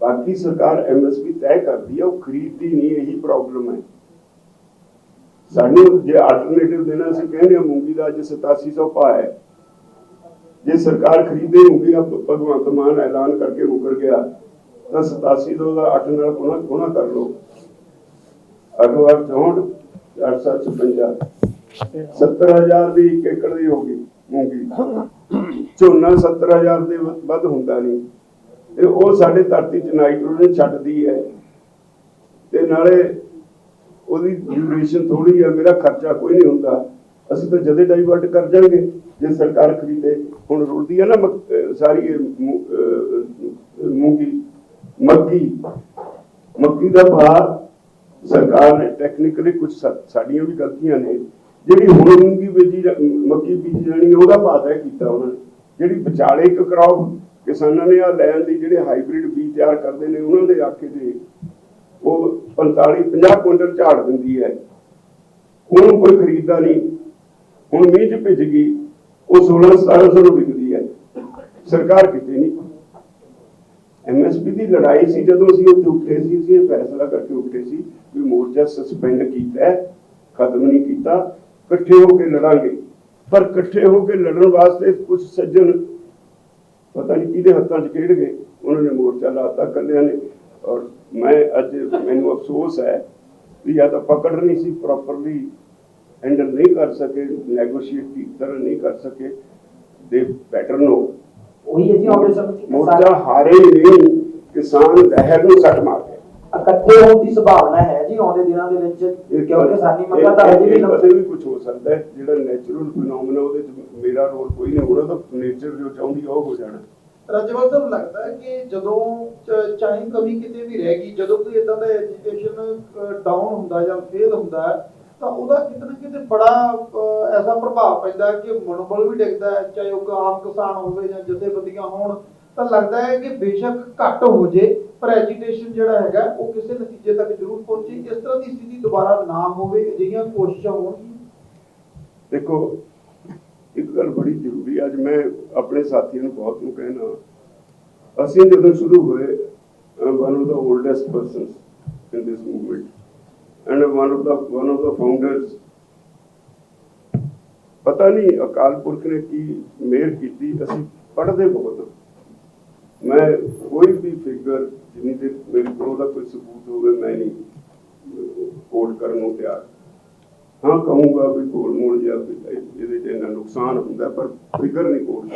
A: ਬਾਕੀ ਸਰਕਾਰ ਐਮਐਸਪੀ ਤੈਅ ਕਰਦੀ ਹੈ ਉਹ ਖਰੀਦਦੀ ਨਹੀਂ, ਇਹੀ ਪ੍ਰੋਬਲਮ ਹੈ। ਸਾਨੂੰ ਜੇ ਆਲਟਰਨੇਟਿਵ ਦੇਣਾ ਅਸੀਂ ਕਹਿੰਦੇ ਹਾਂ ਮੂੰਗੀ ਦਾ ਅੱਜ 8700 ਭਾਅ ਹੈ। ਜੇ ਸਰਕਾਰ ਖਰੀਦੇ ਹੋਊਗੀ ਆ ਭਗਵੰਤ ਮਾਨ ਐਲਾਨ ਕਰਕੇ ਮੁਕਰ ਗਿਆ, ਤਾਂ 8700 ਦਾ 8 ਨਾਲ ਕੋਣਾ ਕੋਣਾ ਕਰ ਲਓ। ਅਗਵਾਰ 64 856 70000 ਦੀ ਇੱਕ ਏਕੜ ਦੀ ਹੋ ਗਈ ਮੂੰਗੀ। ਝੋਨਾ 70000 ਦੇ ਵੱਧ ਹੁੰਦਾ ਨਹੀਂ। ਤੇ ਉਹ ਸਾਡੇ ਧਰਤੀ ਚ ਨਾਈਟ੍ਰੋਜਨ ਛੱਡਦੀ ਹੈ। ਤੇ ਨਾਲੇ ਉਹਦੀ ਡਿਊਰੇਸ਼ਨ ਥੋੜੀ ਆ, ਮੇਰਾ ਖਰਚਾ ਕੋਈ ਨਹੀਂ ਹੁੰਦਾ। ਅਸੀਂ ਤਾਂ ਜਦੇ ਡਾਈਵਰਟ ਕਰ ਜਾਵਾਂਗੇ ਜੇ ਸਰਕਾਰ ਖਰੀਦੇ। ਹੁਣ ਰੁਲਦੀ ਹੈ ਨਾ ਸਾਰੀ ਮੂੰਗੀ, ਮੱਕੀ। ਮੱਕੀ ਦਾ ਭਾਅ ਸਰਕਾਰ ਨੇ ਟੈਕਨੀਕਲੀ ਕੁਝ ਸਾਡੀਆਂ ਵੀ ਗਲਤੀਆਂ ਨੇ। ਜਿਹੜੀ ਹੁਣ ਮੂੰਗੀ ਬੀਜੀ ਮੱਕੀ ਬੀਜੀ ਜਾਣੀ ਉਹਦਾ ਭਾਅ ਤੈਅ ਕੀਤਾ ਉਹਨਾਂ ਨੇ। ਜਿਹੜੀ ਵਿਚਾਲੇ ਇੱਕ ਕ੍ਰੌਪ ਕਿਸਾਨਾਂ ਨੇ ਆ ਲੈਣ ਲਈ ਜਿਹੜੇ ਹਾਈਬ੍ਰਿਡ ਬੀਜ ਤਿਆਰ ਕਰਦੇ ਨੇ, ਉਹਨਾਂ ਦੇ ਆਖੇ ਤੇ ਉਹ 45 50 ਕੁਇੰਟਲ ਝਾੜ ਦਿੰਦੀ ਹੈ। ਉਹਨੂੰ ਕੋਈ ਖਰੀਦਦਾ ਨਹੀਂ। ਹੁਣ ਮੀਂਹ ਚ ਭਿੱਜ ਗਈ। ਉਹ 16 1700 ਨੂੰ ਵਿਕਦੀ ਹੈ। ਸਰਕਾਰ ਕਿਤੇ ਨਹੀਂ। ਐਮਐਸਪੀ ਦੀ ਲੜਾਈ ਸੀ ਜਦੋਂ ਅਸੀਂ ਉੱਥੇ ਉੱਠੇ ਸੀ, ਅਸੀਂ ਇਹ ਫੈਸਲਾ ਕਰਕੇ ਉੱਠੇ ਸੀ ਵੀ ਮੋਰਚਾ ਸਸਪੈਂਡ ਕੀਤਾ ਹੈ, ਖਤਮ ਨਹੀਂ ਕੀਤਾ। ਇਕੱਠੇ ਹੋ ਕੇ ਲੜਾਂਗੇ। ਪਰ ਇਕੱਠੇ ਹੋ ਕੇ ਲੜਨ ਵਾਸਤੇ ਕੁਝ ਸੱਜਣ ਪਤਾ ਨਹੀਂ ਕਿਹਦੇ ਹੱਥਾਂ 'ਚ ਖੇਡ ਗਏ। ਉਹਨਾਂ ਨੇ ਮੋਰਚਾ ਲਾਤਾ, ਕੱਲਿਆਂ ਨੇ। ਔਰ ਮੈਂ ਅੱਜ ਮੈਨੂੰ ਅਫਸੋਸ ਹੈ ਵੀ ਜਾਂ ਤਾਂ ਪਕੜ ਨਹੀਂ ਸੀ ਪ੍ਰੋਪਰਲੀ ਹੈਂਡਲ ਨਹੀਂ ਕਰ ਸਕੇ ਨੈਗੋਸ਼ੀਏਟ ਠੀਕ ਤਰ੍ਹਾਂ ਨਹੀਂ ਕਰ ਸਕੇ ਦੇ ਬੈਟਰ ਨੋ
E: ਉਹੀ ਹੈ ਜੀ ਆਉਂਦੇ ਸਮੇਂ 'ਚ
A: ਮੋਰਚਾ ਹਾਰੇ ਨਹੀਂ ਕਿਸਾਨ ਲਹਿਰ ਨੂੰ ਸੱਟ ਮਾਰ ਗਏ
E: ਇਕੱਠੇ ਹੋਣ ਦੀ ਸੰਭਾਵਨਾ ਹੈ ਜੀ ਆਉਂਦੇ ਦਿਨਾਂ ਦੇ ਵਿੱਚ ਕਿਉਂਕਿ ਕਿਸਾਨੀ ਮੰਗਾਂ ਤਾਂ ਅਜੇ ਵੀ
A: ਕਦੇ ਵੀ ਕੁਝ ਹੋ ਸਕਦਾ ਹੈ ਜਿਹੜਾ ਨੈਚੁਰਲ ਫਿਨੋਮੀਨਾ ਉਹਦੇ ਚ ਮੇਰਾ ਰੋਲ ਕੋਈ ਨਹੀਂ ਹੋਣਾ ਤਾਂ ਨੇਚਰ ਜੋ ਚਾਹੁੰਦੀ ਉਹ ਹੋ ਜਾਣਾ।
C: ਰਾਜਵਰ ਲੱਗਦਾ ਹੈ ਕਿ ਜਦੋਂ ਚਾਹੇ ਕਮੀ ਕਿਤੇ ਵੀ ਰਹਿ ਗਈ, ਜਦੋਂ ਕੋਈ ਇਦਾਂ ਦਾ ਐਜੂਕੇਸ਼ਨ ਡਾਊਨ ਹੁੰਦਾ ਜਾਂ ਫੇਲ ਹੁੰਦਾ ਤਾਂ ਉਹਦਾ ਕਿਤੇ ਨਾ ਕਿਤੇ ਬੜਾ ਐਸਾ ਪ੍ਰਭਾਵ ਪੈਂਦਾ ਕਿ ਮਨੋਬਲ ਵੀ ਡਿੱਗਦਾ ਹੈ, ਚਾਹੇ ਉਹ ਆਮ ਕਿਸਾਨ ਹੋਵੇ ਜਾਂ ਜਥੇਬੰਦੀਆਂ ਹੋਣ, ਤਾਂ ਲੱਗਦਾ ਹੈ ਕਿ ਬੇਸ਼ੱਕ ਘੱਟ ਹੋ ਜੇ, ਪਰ ਐਜੀਟੇਸ਼ਨ ਜਿਹੜਾ ਹੈਗਾ, ਉਹ ਕਿਸੇ ਨਤੀਜੇ ਤੱਕ ਜ਼ਰੂਰ ਪਹੁੰਚੇ। ਇਸ ਤਰ੍ਹਾਂ ਦੀ ਸਥਿਤੀ ਦੁਬਾਰਾ ਨਾ ਹੋਵੇ, ਅਜਿਹੀਆਂ ਕੋਸ਼ਿਸ਼ਾਂ ਹੋਣਗੀਆਂ।
A: ਦੇਖੋ ਇੱਕ ਗੱਲ ਬੜੀ ਜ਼ਰੂਰੀ ਅੱਜ ਮੈਂ ਆਪਣੇ ਸਾਥੀਆਂ ਨੂੰ ਬਹੁਤ ਨੂੰ ਕਹਿਣਾ ਅਸੀਂ ਜਦੋਂ ਸ਼ੁਰੂ ਹੋਏ one of the oldest persons in this movement and one of the one of the founders ਪਤਾ ਨਹੀਂ ਅਕਾਲ ਪੁਰਖ ਨੇ ਕੀ ਮਿਹਰ ਕੀਤੀ, ਅਸੀਂ ਪੜਦੇ ਬਹੁਤ ਮੈਂ ਕੋਈ ਵੀ ਫਿਗਰ ਜਿੰਨੀ ਦੇ ਮੇਰੇ ਕੋਲ ਉਹਦਾ ਕੋਈ ਸਬੂਤ ਹੋਵੇ, ਮੈਂ ਨਹੀਂ ਕੋਟ ਕਰਨ ਨੂੰ ਤਿਆਰ। ਹਾਂ ਕਹੂੰਗਾ ਵੀ ਕੋਲ ਮੋੜ ਜਾਂ ਇਹਦੇ ਚ ਇੰਨਾ ਨੁਕਸਾਨ ਹੁੰਦਾ ਪਰ ਫਿਕਰ ਨਹੀਂ ਕੋਲ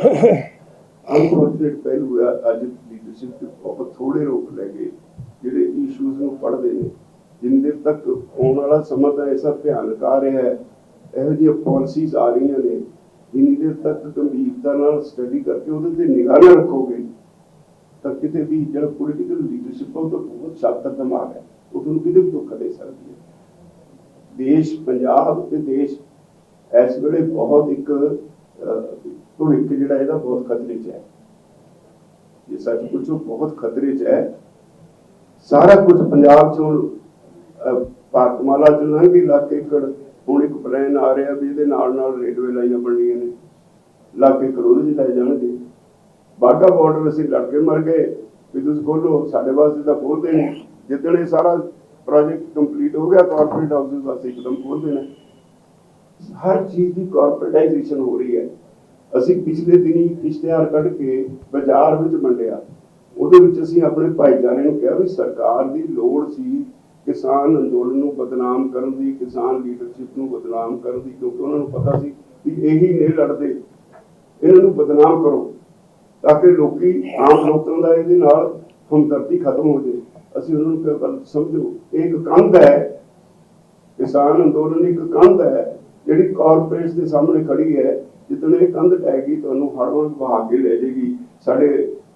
A: ਅਨਫੋਰਚੂਨੇਟ ਪਹਿਲੂ ਹੈ ਅੱਜ ਲੀਡਰਸ਼ਿਪ ਤੇ ਬਹੁਤ ਥੋੜੇ ਲੋਕ ਲੈ ਗਏ ਜਿਹੜੇ ਇਸ਼ੂਜ਼ ਨੂੰ ਪੜ੍ਹਦੇ ਨੇ ਜਿੰਦੇ ਤੱਕ ਆਉਣ ਵਾਲਾ ਸਮਾਂ ਤਾਂ ਐਸਾ ਭਿਆਨਕ ਆ ਰਿਹਾ ਹੈ ਇਹੋ ਜਿਹੀਆਂ ਪਾਲਿਸੀਜ਼ ਆ ਰਹੀਆਂ ਨੇ ਜਿੰਨੀ ਦੇਰ ਤੱਕ ਗੰਭੀਰਤਾ ਨਾਲ ਸਟੱਡੀ ਕਰਕੇ ਉਹਦੇ ਤੇ ਨਿਗਾਹ ਨਾ ਰੱਖੋਗੇ ਤਾਂ ਕਿਤੇ ਵੀ ਜਿਹੜਾ ਪੋਲੀਟੀਕਲ ਲੀਡਰਸ਼ਿਪ ਉਹ ਤਾਂ ਬਹੁਤ ਸ਼ਾਤਰ ਦਿਮਾਗ ਹੈ ਉਹ ਤੁਹਾਨੂੰ ਕਿਤੇ ਵੀ ਧੋਖਾ ਦੇ ਸਕਦੀ ਹੈ। ਦੇਸ਼, ਪੰਜਾਬ ਤੇ ਦੇਸ਼ ਇਸ ਵੇਲੇ ਬਹੁਤ ਇੱਕ ਭਵਿੱਖ ਜਿਹੜਾ ਇਹਦਾ ਬਹੁਤ ਖਤਰੇ 'ਚ ਹੈ। ਜੇ ਸੱਚ ਪੁੱਛੋ, ਬਹੁਤ ਖਤਰੇ 'ਚ ਹੈ। ਸਾਰਾ ਕੁਝ ਪੰਜਾਬ 'ਚੋਂ ਭਾਰਤਮਾਲਾ 'ਚ ਲੰਘ ਕੇ ਲੱਖ ਏਕੜ ਹੁਣ ਇੱਕ ਪਲਾਨ ਆ ਰਿਹਾ ਵੀ ਇਹਦੇ ਨਾਲ ਨਾਲ ਰੇਲਵੇ ਲਾਈਨਾਂ ਬਣਨੀਆਂ ਨੇ। ਲੱਖ ਏਕੜ ਉਹਦੇ 'ਚ ਲੈ ਜਾਣਗੇ। ਬਾਗਾ ਬਾਰਡਰ ਅਸੀਂ ਲੜ ਕੇ ਮਰ ਗਏ। ਵੀ ਤੁਸੀਂ ਖੋਲੋ ਸਾਡੇ ਵਾਸਤੇ ਤਾਂ ਖੋਲਦੇ ਨਹੀਂ ਜਿੱਦਣ ਇਹ ਸਾਰਾ ਪ੍ਰੋਜੈਕਟ ਕੰਪਲੀਟ ਹੋ ਗਿਆ ਕਾਰਪੋਰੇਟ ਹਾਊਸਿਸ ਵਾਸਤੇ ਇੱਕਦਮ ਖੋਲ ਦੇਣਾ ਹਰ ਚੀਜ਼ ਦੀ ਕਾਰਪੋਰੇਟਾਈਜੇਸ਼ਨ ਹੋ ਰਹੀ ਹੈ। ਅਸੀਂ ਪਿਛਲੇ ਦਿਨੀ ਇਸ਼ਤਿਹਾਰ ਕੱਢ ਕੇ ਬਾਜ਼ਾਰ ਵਿੱਚ ਵੰਡਿਆ। ਉਹਦੇ ਵਿੱਚ ਅਸੀਂ ਆਪਣੇ ਭਾਈਚਾਰੇ ਨੂੰ ਕਿਹਾ ਵੀ ਸਰਕਾਰ ਦੀ ਲੋੜ ਸੀ ਕਿਸਾਨ ਅੰਦੋਲਨ ਨੂੰ ਬਦਨਾਮ ਕਰਨ ਦੀ, ਕਿਸਾਨ ਲੀਡਰਸ਼ਿਪ ਨੂੰ ਬਦਨਾਮ ਕਰਨ ਦੀ, ਕਿਉਂਕਿ ਉਹਨਾਂ ਨੂੰ ਪਤਾ ਸੀ ਵੀ ਇਹੀ ਨੇ ਲੜਦੇ। ਇਹਨਾਂ ਨੂੰ ਬਦਨਾਮ ਕਰੋ, ਤਾਂ ਕਿ ਲੋਕੀ ਆਮ ਲੋਕਾਂ ਦਾ ਇਹਦੇ ਨਾਲ ਹਮਦਰਦੀ ਖਤਮ ਹੋ ਜਾਏ। ਅਸੀਂ ਉਹਨਾਂ ਨੂੰ ਕਿਹਾ, ਗੱਲ ਸਮਝੋ, ਇਹ ਇੱਕ ਕੰਧ ਹੈ। ਕਿਸਾਨ ਅੰਦੋਲਨ ਇੱਕ ਕੰਧ ਹੈ, ਜਿਹੜੀ ਕਾਰਪੋਰੇਟ ਦੇ ਸਾਹਮਣੇ ਖੜੀ ਹੈ। ਜਿੱਦਣ ਇਹ ਕੰਧ ਟੈਗੀ ਤੁਹਾਨੂੰ ਹੜਵਾਂ ਵਹਾ ਕੇ ਲੈ ਜਾਏਗੀ। ਸਾਡੇ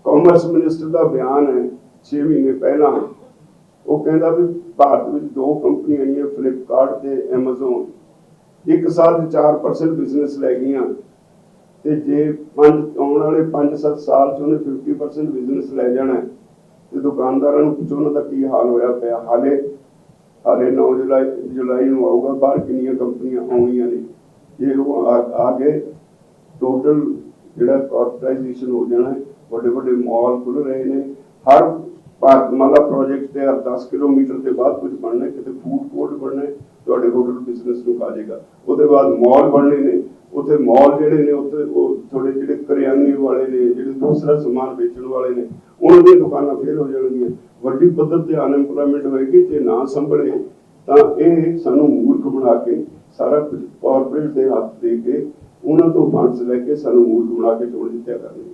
A: ਕਾਮਰਸ ਮਿਨਿਸਟਰ ਦਾ ਬਿਆਨ ਹੈ 6 ਮਹੀਨੇ ਪਹਿਲਾਂ। ਉਹ ਕਹਿੰਦਾ ਵੀ ਭਾਰਤ ਵਿੱਚ ਦੋ ਕੰਪਨੀਆਂ ਆਈਆਂ ਫਲਿੱਪਕਾਰਟ ਤੇ Amazon ਇੱਕ ਸਾਲ 'ਚ 4% ਬਿਜ਼ਨਸ ਲੈ ਗਈਆਂ। ਤੇ ਜੇ ਪੰਜ, ਆਉਣ ਵਾਲੇ 5-7 ਸਾਲ ਚ ਉਹਨੇ 50% ਬਿਜ਼ਨਸ ਲੈ ਜਾਣਾ। ਤੇ ਦੁਕਾਨਦਾਰਾਂ ਨੂੰ ਪੁੱਛੋ ਉਹਨਾਂ ਦਾ ਕੀ ਹਾਲ ਹੋਇਆ ਪਿਆ। ਹਾਲੇ ਹਾਲੇ 9 ਜੁਲਾਈ ਜੁਲਾਈ ਨੂੰ ਆਊਗਾ, ਬਾਹਰ ਕਿੰਨੀਆਂ ਕੰਪਨੀਆਂ ਆਉਣੀਆਂ ਨੇ। ਜੇ ਉਹ ਆ ਆ ਗਏ ਟੋਟਲ ਜਿਹੜਾ ਕਾਰਪੋਰੇਟਾਈਜੇਸ਼ਨ ਹੋ ਜਾਣਾ, ਵੱਡੇ ਵੱਡੇ ਮਾਲ ਖੁੱਲ ਰਹੇ ਨੇ। ਹਰ ਭਾਰਤਮਾਲਾ ਪ੍ਰੋਜੈਕਟ ਤੇ ਹਰ 10 ਕਿਲੋਮੀਟਰ ਦੇ ਬਾਅਦ ਕੁਝ ਬਣਨਾ, ਕਿਤੇ ਫੂਡ ਕੋਰਟ ਬਣਨਾ, ਤੁਹਾਡੇ ਹੋਟਲ ਬਿਜ਼ਨਸ ਨੂੰ ਆ ਜਾਏਗਾ ਉਹਦੇ ਬਾਅਦ ਮਾਲ ਬਣਨੇ ਨੇ। ਉੱਥੇ ਮਾਲ ਜਿਹੜੇ ਨੇ, ਉੱਥੇ ਉਹ ਥੋੜੇ ਜਿਹੜੇ ਕਰਿਆਨੇ ਵਾਲੇ ਨੇ, ਜਿਹੜੇ ਦੂਸਰਾ ਸਮਾਨ ਵੇਚਣ ਵਾਲੇ ਨੇ, ਉਹਨਾਂ ਦੀਆਂ ਦੁਕਾਨਾਂ ਫੇਲ ਹੋ ਜਾਣਗੀਆਂ। ਵੱਡੀ ਪੱਧਰ ਤੇ ਅਨਐਮਪਲੋਇਮੈਂਟ ਹੋਏਗੀ, ਜੇ ਨਾ ਸੰਭਲੇ, ਤਾਂ ਇਹ ਸਾਨੂੰ ਮੂਰਖ ਬਣਾ ਕੇ, ਸਾਰਾ ਕੁਝ ਕਾਰਪੋਰੇਟ ਦੇ ਹੱਥ ਦੇ ਕੇ, ਉਹਨਾਂ ਤੋਂ ਫੰਡਸ ਲੈ ਕੇ ਸਾਨੂੰ ਮੂਰਖ ਬਣਾ ਕੇ ਚੋਣ ਜਿੱਤਿਆ ਕਰਨਗੇ।